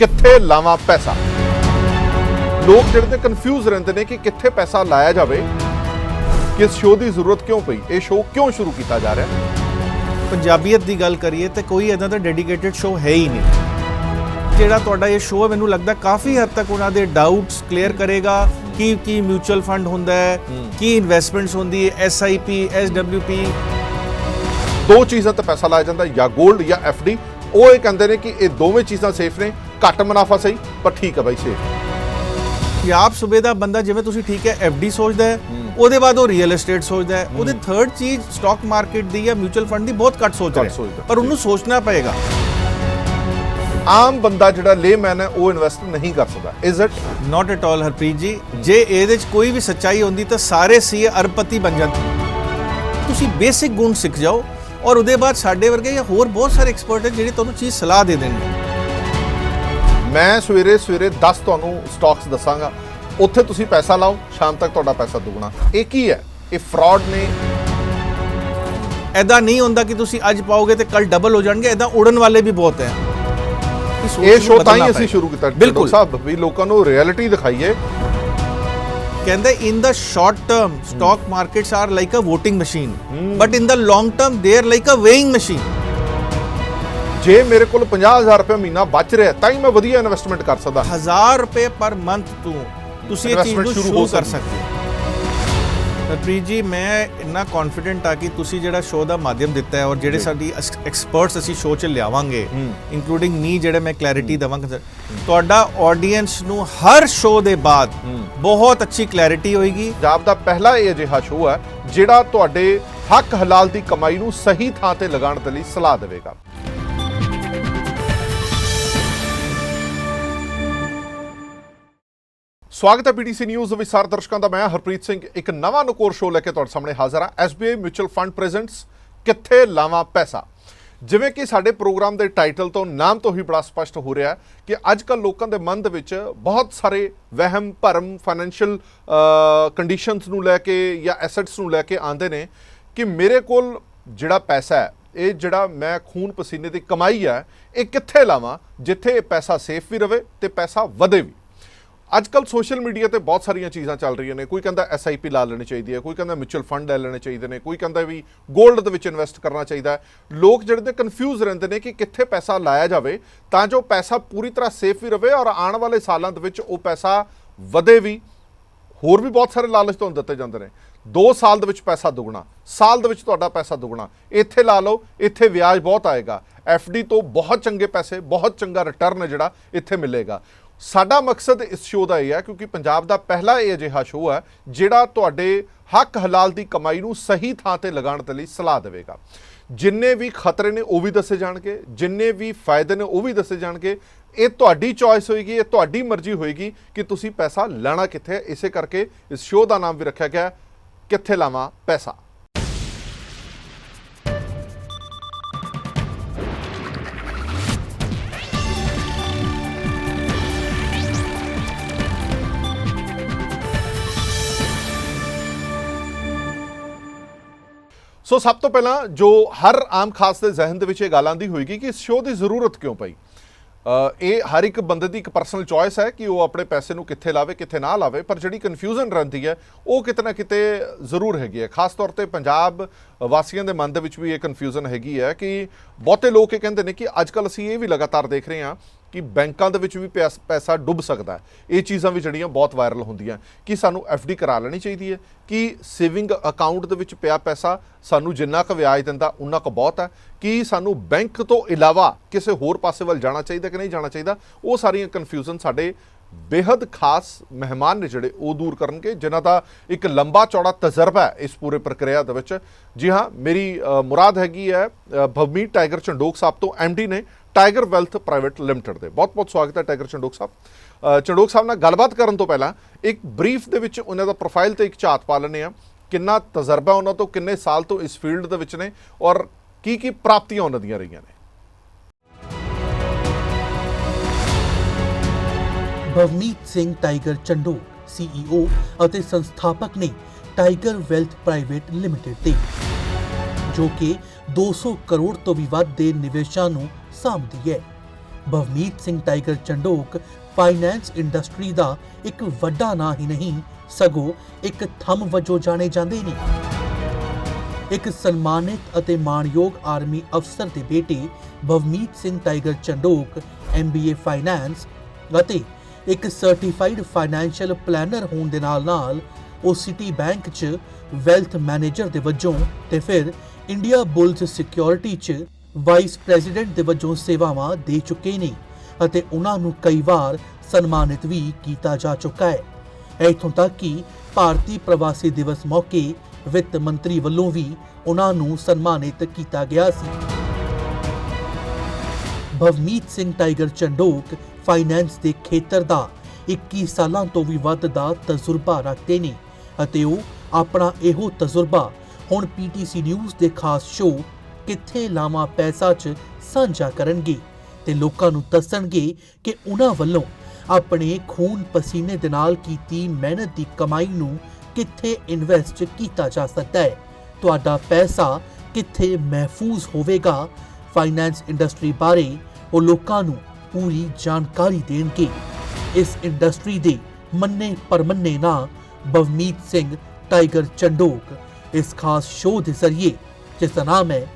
ਕਿੱਥੇ ਲਾਵਾਂ ਪੈਸਾ? ਲੋਕ ਜਿਹੜੇ ਤੇ ਕਨਫਿਊਜ਼ ਰਹਿੰਦੇ ਨੇ ਕਿ ਕਿੱਥੇ ਪੈਸਾ ਲਾਇਆ ਜਾਵੇ ਕਿਸ ਸ਼ੋਅ ਦੀ ਜ਼ਰੂਰਤ ਕਿਉਂ ਪਈ ਇਹ ਸ਼ੋਅ ਕਿਉਂ ਸ਼ੁਰੂ ਕੀਤਾ ਜਾ ਰਿਹਾ? ਪੰਜਾਬੀਅਤ ਦੀ ਗੱਲ ਕਰੀਏ ਤੇ ਕੋਈ ਇਦਾਂ ਦਾ ਡੈਡੀਕੇਟਿਡ ਸ਼ੋਅ ਹੈ ਹੀ ਨਹੀਂ। ਜਿਹੜਾ ਤੁਹਾਡਾ ਇਹ ਸ਼ੋਅ ਮੈਨੂੰ ਲੱਗਦਾ ਕਾਫੀ ਹੱਦ ਤੱਕ ਉਹਨਾਂ ਦੇ ਡਾਊਟਸ ਕਲੀਅਰ ਕਰੇਗਾ ਕੀ ਕੀ ਮਿਊਚੁਅਲ ਫੰਡ ਹੁੰਦਾ ਹੈ ਕੀ ਇਨਵੈਸਟਮੈਂਟਸ ਹੁੰਦੀ ਹੈ ਐਸਆਈਪੀ ਐਸਡਬਲਯੂਪੀ ਦੋ ਚੀਜ਼ਾਂ ਤੇ ਪੈਸਾ ਲਾਇਆ ਜਾਂਦਾ ਜਾਂ 골ਡ ਜਾਂ ਡੀ ਉਹ ਇਹ ਕਹਿੰਦੇ ਨੇ ਕਿ ਇਹ ਦੋਵੇਂ ਚੀਜ਼ਾਂ ਸੇਫ ਨੇ। ਘੱਟ ਮੁਨਾਫਾ ਸਹੀ ਪਰ ਠੀਕ ਹੈ ਬਾਈ ਸੇਫ ਪੰਜਾਬ ਸੂਬੇ ਦਾ ਬੰਦਾ ਜਿਵੇਂ ਤੁਸੀਂ ਠੀਕ ਹੈ ਐਫਡੀ ਸੋਚਦਾ ਹੈ ਉਹਦੇ ਬਾਅਦ ਉਹ ਰੀਅਲ ਏਸਟੇਟ ਸੋਚਦਾ ਹੈ। ਉਹਦੇ ਥਰਡ ਚੀਜ਼ ਸਟਾਕ ਮਾਰਕੀਟ ਦੀ ਜਾਂ ਮਿਊਚੁਅਲ ਫੰਡ ਦੀ ਬਹੁਤ ਘੱਟ ਸੋਚ ਰਿਹਾ ਪਰ ਉਹਨੂੰ ਸੋਚਣਾ ਪਏਗਾ। ਆਮ ਬੰਦਾ ਜਿਹੜਾ ਲੇਮੈਨ ਹੈ ਉਹ ਇਨਵੈਸਟ ਨਹੀਂ ਕਰ ਸਕਦਾ। Is it not at all Harpreet ji. ਜੇ ਇਹਦੇ ਚ ਕੋਈ ਵੀ ਸੱਚਾਈ ਹੁੰਦੀ ਤਾਂ ਸਾਰੇ ਸੀਏ ਅਰਬਪਤੀ ਬਣ ਜਾਂਦੇ। ਤੁਸੀਂ ਬੇਸਿਕ ਗੁਣ ਸਿੱਖ ਜਾਓ ਔਰ ਉਹਦੇ ਬਾਅਦ ਸਾਡੇ ਵਰਗੇ ਜਾਂ ਹੋਰ ਬਹੁਤ ਸਾਰੇ ਐਕਸਪਰਟ ਹੈ ਜਿਹੜੇ ਤੁਹਾਨੂੰ ਚੀਜ਼ ਸਲਾਹ ਦੇ ਦੇਣਗੇ। ਮੈਂ ਸਵੇਰੇ ਸਵੇਰੇ 10 ਤੁਹਾਨੂੰ ਸਟਾਕਸ ਦੱਸਾਂਗਾ। ਉੱਥੇ ਤੁਸੀਂ ਪੈਸਾ ਲਾਓ ਸ਼ਾਮ ਤੱਕ ਤੁਹਾਡਾ ਪੈਸਾ ਦੁੱਗਣਾ। ਇਹ ਕੀ ਹੈ? ਇਹ ਫਰਾਡ ਨੇ। ਐਦਾਂ ਨਹੀਂ ਹੁੰਦਾ ਕਿ ਤੁਸੀਂ ਅੱਜ ਪਾਓਗੇ ਤੇ ਕੱਲ ਡਬਲ ਹੋ ਜਾਣਗੇ ਐਦਾਂ ਉੜਨ ਵਾਲੇ ਵੀ ਬਹੁਤ ਹੈ। ਇਹ ਸ਼ੋਅ ਤਾਂ ਹੀ ਅਸੀਂ। ਸ਼ੁਰੂ ਕੀਤਾ ਬਿਲਕੁਲ। ਸਾਹਿਬ ਵੀ ਲੋਕਾਂ ਨੂੰ ਰਿਐਲਿਟੀ ਦਿਖਾਈਏ। ਕਹਿੰਦੇ in the short term stock markets are like a VOTING machine but in the long term they are like a weighing machine ਜੇ ਮੇਰੇ ਕੋਲ 50000 ਰੁਪਏ ਮਹੀਨਾ ਬਚ ਰਿਹਾ ਤਾਂ ਹੀ ਮੈਂ ਵਧੀਆ ਇਨਵੈਸਟਮੈਂਟ ਕਰ ਸਕਦਾ। 1000 ਰੁਪਏ ਪਰ ਮੰਥ ਤੋਂ ਤੁਸੀਂ ਇਹ ਚੀਜ਼ ਨੂੰ ਸ਼ੁਰੂ ਕਰ ਸਕਦੀ। ਹੋ। ਪ੍ਰੀਤ ਜੀ ਮੈਂ ਇੰਨਾ ਕੌਨਫੀਡੈਂਟ ਆ ਕਿ ਤੁਸੀਂ ਜਿਹੜਾ ਸ਼ੋਅ ਦਾ ਮਾਧਿਅਮ ਦਿੱਤਾ ਹੈ ਔਰ ਜਿਹੜੇ ਸਾਡੀ ਐਕਸਪਰਟਸ ਅਸੀਂ ਸ਼ੋਅ 'ਚ ਲਿਆਵਾਂਗੇ ਇਨਕਲੂਡਿੰਗ ਮੀ ਜਿਹੜੇ ਮੈਂ ਕਲੈਰਿਟੀ ਦਵਾਂਗਾ ਤੁਹਾਡਾ ਆਡੀਅנס ਨੂੰ ਹਰ ਸ਼ੋਅ ਦੇ ਬਾਅਦ ਬਹੁਤ ਅੱਛੀ ਕਲੈਰਿਟੀ ਹੋਏਗੀ। ਪੰਜਾਬ ਦਾ ਪਹਿਲਾ ਇਹ ਅਜਿਹਾ ਸ਼ੋਅ ਹੈ ਜਿਹੜਾ ਤੁਹਾਡੇ ਹੱਕ ਹਲਾਲ ਦੀ ਕਮਾਈ ਨੂੰ ਸਹੀ ਥਾਂ ਤੇ ਲਗਾਉਣ ਦੇ ਲਈ ਸਲਾਹ ਦੇਵੇਗਾ। ਸਵਾਗਤ ਹੈ ਪੀਟੀਸੀ ਨਿਊਜ਼ ਵਿਸਾਰ ਦਰਸ਼ਕਾਂ ਦਾ। ਮੈਂ ਹਰਪ੍ਰੀਤ ਸਿੰਘ, ਇੱਕ ਨਵਾਂ ਨਕੋਰ ਸ਼ੋਅ ਲੈ ਕੇ ਤੁਹਾਡੇ ਸਾਹਮਣੇ ਹਾਜ਼ਰ ਹਾਂ। SBI ਮਿਊਚੁਅਲ ਫੰਡ ਪ੍ਰੈਜ਼ੈਂਟਸ ਕਿੱਥੇ ਲਾਵਾਂ ਪੈਸਾ? ਜਿਵੇਂ ਕਿ ਸਾਡੇ ਪ੍ਰੋਗਰਾਮ ਦੇ ਟਾਈਟਲ ਤੋਂ ਨਾਮ ਤੋਂ ਹੀ ਬੜਾ ਸਪਸ਼ਟ ਹੋ ਰਿਹਾ ਕਿ ਅੱਜ ਕੱਲ ਲੋਕਾਂ ਦੇ ਮਨ ਦੇ ਵਿੱਚ ਬਹੁਤ ਸਾਰੇ ਵਹਿਮ, ਭਰਮ ਫਾਈਨੈਂਸ਼ੀਅਲ ਕੰਡੀਸ਼ਨਸ ਨੂੰ ਲੈ ਕੇ ਜਾਂ ਐਸੈਟਸ ਨੂੰ ਲੈ ਕੇ ਆਉਂਦੇ ਨੇ ਕਿ ਮੇਰੇ ਕੋਲ ਜਿਹੜਾ ਪੈਸਾ ਹੈ, ਇਹ ਜਿਹੜਾ ਮੈਂ ਖੂਨ ਪਸੀਨੇ ਦੀ ਕਮਾਈ ਹੈ, ਇਹ ਕਿੱਥੇ ਲਾਵਾਂ, ਜਿੱਥੇ ਇਹ ਪੈਸਾ ਸੇਫ ਵੀ ਰਵੇ ਤੇ ਪੈਸਾ ਵਧੇ ਵੀ। ਅੱਜ ਕੱਲ ਸੋਸ਼ਲ ਮੀਡੀਆ ਤੇ ਬਹੁਤ ਸਾਰੀਆਂ ਚੀਜ਼ਾਂ ਚੱਲ ਰਹੀਆਂ ਨੇ। ਕੋਈ ਕਹਿੰਦਾ ਐਸਆਈਪੀ ਲਾ ਲੈਣੀ ਚਾਹੀਦੀ ਹੈ, ਕੋਈ ਕਹਿੰਦਾ ਮਿਊਚੁਅਲ ਫੰਡ ਲੈ ਲੈਣੇ ਚਾਹੀਦੇ ਨੇ, ਕੋਈ ਕਹਿੰਦਾ ਵੀ 골ਡ ਦੇ ਵਿੱਚ ਇਨਵੈਸਟ ਕਰਨਾ ਚਾਹੀਦਾ ਲੋਕ ਜਿਹੜੇ ਤੇ ਕਨਫਿਊਜ਼ ਰਹਿੰਦੇ ਨੇ ਕਿ ਕਿੱਥੇ ਪੈਸਾ ਲਾਇਆ ਜਾਵੇ ਤਾਂ ਜੋ ਪੈਸਾ ਪੂਰੀ ਤਰ੍ਹਾਂ ਸੇਫ ਵੀ ਰਵੇ ਔਰ ਆਉਣ ਵਾਲੇ ਸਾਲਾਂ ਦੇ ਵਿੱਚ ਉਹ ਪੈਸਾ ਵਧੇ ਵੀ। ਹੋਰ ਵੀ ਬਹੁਤ ਸਾਰੇ ਲਾਲਚ ਤੁਹਾਨੂੰ ਦਿੱਤੇ ਜਾਂਦੇ ਨੇ। 2 ਸਾਲ ਦੇ ਵਿੱਚ ਪੈਸਾ ਦੁੱਗਣਾ, ਸਾਲ ਦੇ ਵਿੱਚ ਤੁਹਾਡਾ ਪੈਸਾ ਦੁੱਗਣਾ। ਇੱਥੇ ਲਾ ਲਓ, ਇੱਥੇ ਵਿਆਜ ਬਹੁਤ ਆਏਗਾ। ਡੀ ਤੋਂ ਬਹੁਤ ਚੰਗੇ ਪੈਸੇ, ਬਹੁਤ ਚੰਗਾ ਰਿਟਰਨ ਹੈ ਜਿਹੜਾ ਇੱਥੇ ਮਿਲੇਗਾ। ਸਾਡਾ ਮਕਸਦ ਇਸ ਸ਼ੋਅ ਦਾ ਇਹ ਹੈ ਕਿਉਂਕਿ ਪੰਜਾਬ ਦਾ ਪਹਿਲਾ ਇਹ ਅਜਿਹਾ ਸ਼ੋਅ ਹੈ ਜਿਹੜਾ ਤੁਹਾਡੇ ਹੱਕ ਹਲਾਲ ਦੀ ਕਮਾਈ ਨੂੰ ਸਹੀ ਥਾਂ ਤੇ ਲਗਾਉਣ ਦੇ ਲਈ ਸਲਾਹ ਦੇਵੇਗਾ। ਜਿੰਨੇ ਵੀ ਖਤਰੇ ਨੇ ਉਹ ਵੀ ਦੱਸੇ ਜਾਣਗੇ, ਜਿੰਨੇ ਵੀ ਫਾਇਦੇ ਨੇ ਉਹ ਵੀ ਦੱਸੇ ਜਾਣਗੇ। ਇਹ ਤੁਹਾਡੀ ਚੋਇਸ ਹੋਏਗੀ, ਇਹ ਤੁਹਾਡੀ ਮਰਜ਼ੀ ਹੋਏਗੀ ਕਿ ਤੁਸੀਂ ਪੈਸਾ ਲੈਣਾ ਕਿੱਥੇ ਹੈ। ਇਸੇ ਕਰਕੇ ਇਸ ਸ਼ੋਅ ਦਾ ਨਾਮ ਵੀ ਰੱਖਿਆ ਗਿਆ ਕਿੱਥੇ ਲਾਵਾਂ ਪੈਸਾ। ਸੋ ਸਭ ਤੋਂ ਪਹਿਲਾਂ ਜੋ ਹਰ ਆਮ ਖਾਸ ਦੇ ਜ਼ਿਹਨ ਦੇ ਵਿੱਚ ਇਹ ਗੱਲ ਆਂਦੀ ਹੋਏਗੀ ਕਿ ਇਸ ਸ਼ੋਅ ਦੀ ਜ਼ਰੂਰਤ ਕਿਉਂ ਪਈ? ਇਹ ਹਰ ਇੱਕ ਬੰਦੇ ਦੀ ਇੱਕ ਪਰਸਨਲ ਚੋਇਸ ਹੈ ਕਿ ਉਹ ਆਪਣੇ ਪੈਸੇ ਨੂੰ ਕਿੱਥੇ ਲਾਵੇ, ਕਿੱਥੇ ਨਾ ਲਾਵੇ, ਪਰ ਜਿਹੜੀ ਕਨਫਿਊਜ਼ਨ ਰਹਿੰਦੀ ਹੈ, ਉਹ ਕਿਤੇ ਨਾ ਕਿਤੇ ਜ਼ਰੂਰ ਹੈਗੀ ਹੈ। ਖਾਸ ਤੌਰ ਤੇ ਪੰਜਾਬ ਵਾਸੀਆਂ ਦੇ ਮਨ ਦੇ ਵਿੱਚ ਵੀ ਇਹ ਕਨਫਿਊਜ਼ਨ ਹੈਗੀ ਹੈ ਕਿ ਬਹੁਤੇ ਲੋਕ ਇਹ ਕਹਿੰਦੇ ਨੇ ਕਿ ਅੱਜ ਕੱਲ ਅਸੀਂ ਇਹ ਵੀ ਲਗਾਤਾਰ ਦੇਖ ਰਹੇ ਹਾਂ ਕਿ ਬੈਂਕਾਂ ਦੇ ਵਿੱਚ ਵੀ ਪੈਸ- ਪੈਸਾ ਡੁੱਬ ਸਕਦਾ ਹੈ। ਇਹ ਚੀਜ਼ਾਂ ਵੀ ਜਿਹੜੀਆਂ ਬਹੁਤ ਵਾਇਰਲ ਹੁੰਦੀਆਂ। ਕਿ ਸਾਨੂੰ ਡੀ ਕਰਾ ਲੈਣੀ ਚਾਹੀਦੀ ਹੈ? ਕਿ ਸੇਵਿੰਗ ਅਕਾਊਂਟ ਦੇ ਵਿੱਚ ਪਿਆ ਪੈਸਾ ਸਾਨੂੰ ਜਿੰਨਾ ਕੁ ਵਿਆਜ ਦਿੰਦਾ ਉਨਾ ਕੁ ਬਹੁਤ ਹੈ? ਕਿ ਸਾਨੂੰ ਬੈਂਕ ਤੋਂ ਇਲਾਵਾ ਕਿਸੇ ਹੋਰ ਪਾਸੇ ਵੱਲ ਜਾਣਾ ਚਾਹੀਦਾ ਕਿ ਨਹੀਂ ਜਾਣਾ ਚਾਹੀਦਾ? ਉਹ ਸਾਰੀਆਂ ਕਨਫਿਊਜ਼ਨ ਸਾਡੇ ਬੇहद ਖਾਸ ਮਹਿਮਾਨ ਨੇ ਜਿਹੜੇ ਉਹ ਦੂਰ ਕਰਨਗੇ ਜਿਨ੍ਹਾਂ ਦਾ ਇੱਕ ਲੰਬਾ ਚੌੜਾ ਤਜਰਬਾ ਹੈ ਇਸ ਪੂਰੇ ਪ੍ਰਕਿਰਿਆ ਦੇ ਵਿੱਚ। ਜੀ ਹਾਂ ਮੇਰੀ ਅ, ਮੁਰਾਦ ਹੈਗੀ ਹੈ ਅ, ਭਵਮੀਤ ਟਾਈਗਰ ਚੰਡੋਕ ਸਾਹਿਬ ਤੋਂ ਡੀ ਨੇ ਟਾਈਗਰ ਵੈਲਥ ਪ੍ਰਾਈਵੇਟ ਲਿਮਟਿਡ ਦੇ। ਬਹੁਤ ਬਹੁਤ ਸਵਾਗਤ ਹੈ ਟਾਈਗਰ ਚੰਡੋਕ ਸਾਹਿਬ। ਅ, ਚੰਡੋਕ ਸਾਹਿਬ ਨਾਲ ਗੱਲਬਾਤ ਕਰਨ ਤੋਂ ਪਹਿਲਾਂ ਇੱਕ ਬਰੀਫ ਦੇ ਵਿੱਚ ਉਹਨਾਂ ਦਾ ਪ੍ਰੋਫਾਈਲ ਤੇ ਇੱਕ ਝਾਤ ਪਾ ਲੈਂਦੇ ਆ ਕਿੰਨਾ ਤਜਰਬਾ ਉਹਨਾਂ ਤੋਂ ਕਿੰਨੇ ਸਾਲ ਤੋਂ ਇਸ ਫੀਲਡ ਦੇ ਵਿੱਚ ਨੇ ਔਰ ਕੀ ਕੀ ਪ੍ਰਾਪਤੀਆਂ ਉਹਨਾਂ ਦੀਆਂ ਰਹੀਆਂ ਨੇ? ਬਵਨੀਤ ਸਿੰਘ ਟਾਈਗਰ ਚੰਡੂ ਸੀਈਓ ਅਤੇ ਸੰਸਥਾਪਕ ਨੇ ਟਾਈਗਰ ਵੈਲਥ ਪ੍ਰਾਈਵੇਟ ਲਿਮਟਿਡ ਤੇ ਜੋ ਕਿ 200 ਕਰੋੜ ਤੋਂ ਵੀ ਵੱਧ ਦੇ ਨਿਵੇਸ਼ਾਂ ਨੂੰ ਸਾਂਭਦੀ ਹੈ। Bhavneet Singh tiger Chandok finance industry ਦਾ ਇੱਕ ਵੱਡਾ ਨਾਂ ਹੀ ਨਹੀਂ, ਸਗੋਂ ਇੱਕ ਥੰਮ ਵਜੋਂ ਜਾਣੇ ਜਾਂਦੇ ਨੇ। ਇੱਕ ਸਨਮਾਨਿਤ ਅਤੇ ਮਾਣਯੋਗ ਆਰਮੀ ਅਫਸਰ ਦੇ ਬੇਟੇ Bhavneet Singh tiger Chandok MBA finance ਅਤੇ ਇੱਕ ਸਰਟੀਫਾਈਡ ਫਾਈਨੈਂਸ਼ੀਅਲ ਪਲੈਨਰ ਹੋਣ ਦੇ ਨਾਲ-ਨਾਲ ਉਹ ਸਿਟੀ ਬੈਂਕ 'ਚ ਵੈਲਥ ਮੈਨੇਜਰ ਦੇ ਵਜੋਂ ਤੇ ਫਿਰ ਇੰਡੀਆ ਬੁਲਸ ਸਿਕਿਉਰਿਟੀ 'ਚ ਵਾਈਸ ਪ੍ਰੈਜ਼ੀਡੈਂਟ ਦੇ ਵਜੋਂ ਸੇਵਾਵਾਂ ਦੇ ਚੁੱਕੇ ਨੇ ਅਤੇ ਉਹਨਾਂ ਨੂੰ ਕਈ ਵਾਰ ਸਨਮਾਨਿਤ ਵੀ ਕੀਤਾ ਜਾ ਚੁੱਕਾ ਹੈ। ਇੱਥੋਂ ਤੱਕ ਕਿ ਭਾਰਤੀ ਪ੍ਰਵਾਸੀ ਦਿਵਸ ਮੌਕੇ ਵਿੱਤ ਮੰਤਰੀ ਵੱਲੋਂ ਵੀ ਉਹਨਾਂ ਨੂੰ ਸਨਮਾਨਿਤ ਕੀਤਾ ਗਿਆ ਸੀ। ਭਵਨੀਤ ਸਿੰਘ ਟਾਈਗਰ ਚੰਡੋਕ ਫਾਈਨੈਂਸ ਦੇ ਖੇਤਰ ਦਾ 21 ਸਾਲਾਂ ਤੋਂ ਵੀ ਵੱਧ ਦਾ ਤਜਰਬਾ ਰੱਖਦੇ ਨੇ ਅਤੇ ਉਹ ਆਪਣਾ ਇਹੋ ਤਜਰਬਾ ਹੁਣ ਪੀਟੀਸੀ ਨਿਊਜ਼ ਦੇ ਖਾਸ ਸ਼ੋਅ ਕਿੱਥੇ ਲਾਵਾਂ ਪੈਸਾ 'ਚ ਸਾਂਝਾ ਕਰਨਗੇ ਤੇ ਲੋਕਾਂ ਨੂੰ ਦੱਸਣਗੇ ਕਿ ਉਹਨਾਂ ਵੱਲੋਂ ਆਪਣੇ ਖੂਨ ਪਸੀਨੇ ਦੇ ਨਾਲ ਕੀਤੀ ਮਿਹਨਤ ਦੀ ਕਮਾਈ ਨੂੰ ਕਿੱਥੇ ਇਨਵੈਸਟ ਕੀਤਾ ਜਾ ਸਕਦਾ ਹੈ। ਤੁਹਾਡਾ ਪੈਸਾ ਕਿੱਥੇ ਮਹਿਫੂਜ਼ ਹੋਵੇਗਾ? ਫਾਈਨੈਂਸ ਇੰਡਸਟਰੀ ਬਾਰੇ ਉਹ ਲੋਕਾਂ ਨੂੰ ਪੂਰੀ ਜਾਣਕਾਰੀ ਦੇਣਗੇ। ਇਸ ਇੰਡਸਟਰੀ ਦੇ ਮੰਨੇ ਪਰਮੰਨੇ ਨਾਂ ਬਵਮੀਤ ਸਿੰਘ ਟਾਈਗਰ ਚੰਡੋਕ, ਇਸ ਖਾਸ ਸ਼ੋਅ ਦੇ ਜ਼ਰੀਏ, ਜਿਸ ਦਾ ਨਾਮ ਹੈ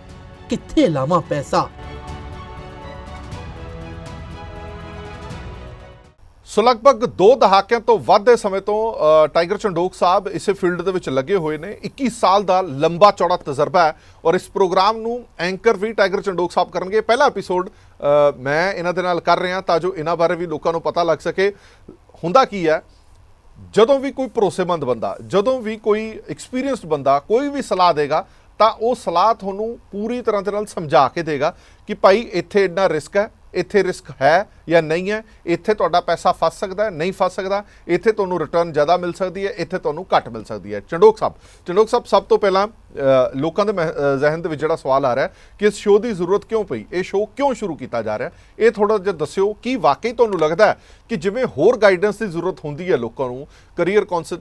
ਕਿੱਥੇ ਲਾਵਾਂ ਪੈਸਾ? ਸੋ ਲਗਭਗ 2 ਦਹਾਕਿਆਂ ਤੋਂ ਵੱਧ ਦੇ ਸਮੇਂ ਤੋਂ ਟਾਈਗਰ ਚੰਡੋਕ ਸਾਹਿਬ ਇਸੇ ਫੀਲਡ ਦੇ ਵਿੱਚ ਲੱਗੇ ਹੋਏ ਨੇ। 21 ਸਾਲ ਦਾ ਲੰਬਾ ਚੌੜਾ ਤਜਰਬਾ ਹੈ ਔਰ ਇਸ ਪ੍ਰੋਗਰਾਮ ਨੂੰ ਐਂਕਰ ਵੀ ਟਾਈਗਰ ਚੰਡੋਕ ਸਾਹਿਬ ਕਰਨਗੇ। ਪਹਿਲਾ ਐਪੀਸੋਡ ਮੈਂ ਇਹਨਾਂ ਦੇ ਨਾਲ ਕਰ ਰਿਹਾ ਤਾਂ ਜੋ ਇਹਨਾਂ ਬਾਰੇ ਵੀ ਲੋਕਾਂ ਨੂੰ ਪਤਾ ਲੱਗ ਸਕੇ। ਹੁੰਦਾ ਕੀ ਹੈ ਜਦੋਂ ਵੀ ਕੋਈ ਭਰੋਸੇਮੰਦ ਬੰਦਾ, ਜਦੋਂ ਵੀ ਕੋਈ ਐਕਸਪੀਰੀਅੰਸਡ ਬੰਦਾ ਕੋਈ ਵੀ ਸਲਾਹ ਦੇਗਾ, ਤਾਂ ਉਹ ਸਲਾਹ ਤੁਹਾਨੂੰ ਪੂਰੀ ਤਰ੍ਹਾਂ ਦੇ ਨਾਲ ਸਮਝਾ ਕੇ ਦੇਗਾ ਕਿ ਭਾਈ ਇੱਥੇ ਇੰਨਾ ਰਿਸਕ ਹੈ ਇੱਥੇ ਰਿਸਕ ਹੈ ਜਾਂ ਨਹੀਂ ਹੈ ਇੱਥੇ ਤੁਹਾਡਾ ਪੈਸਾ ਫਸ ਸਕਦਾ ਹੈ ਨਹੀਂ ਫਸ ਸਕਦਾ ਇੱਥੇ ਤੁਹਾਨੂੰ ਰਿਟਰਨ ਜ਼ਿਆਦਾ ਮਿਲ ਸਕਦੀ ਹੈ ਇੱਥੇ ਤੁਹਾਨੂੰ ਘੱਟ ਮਿਲ ਸਕਦੀ ਹੈ। ਚੰਡੋਕ ਸਾਹਿਬ ਚੰਡੋਕ ਸਾਹਿਬ ਸਭ ਤੋਂ ਪਹਿਲਾਂ ਲੋਕਾਂ ਦੇ ਮਹ- ਅ, ਜ਼ਿਹਨ ਦੇ ਵਿੱਚ ਜਿਹੜਾ ਸਵਾਲ ਆ ਰਿਹਾ ਕਿ ਇਸ ਸ਼ੋਅ ਦੀ ਜ਼ਰੂਰਤ ਕਿਉਂ ਪਈ? ਇਹ ਸ਼ੋਅ ਕਿਉਂ ਸ਼ੁਰੂ ਕੀਤਾ ਜਾ ਰਿਹਾ ਇਹ ਥੋੜਾ ਜਿਹਾ ਦੱਸਿਓ ਕੀ ਵਾਕਈ ਤੁਹਾਨੂੰ ਲੱਗਦਾ ਹੈ ਕਿ ਜਿਵੇਂ ਹੋਰ ਗਾਈਡੈਂਸ ਦੀ ਜ਼ਰੂਰਤ ਹੁੰਦੀ ਹੈ ਲੋਕਾਂ ਨੂੰ ਕੈਰੀਅਰ ਕਾਉਂਸਲ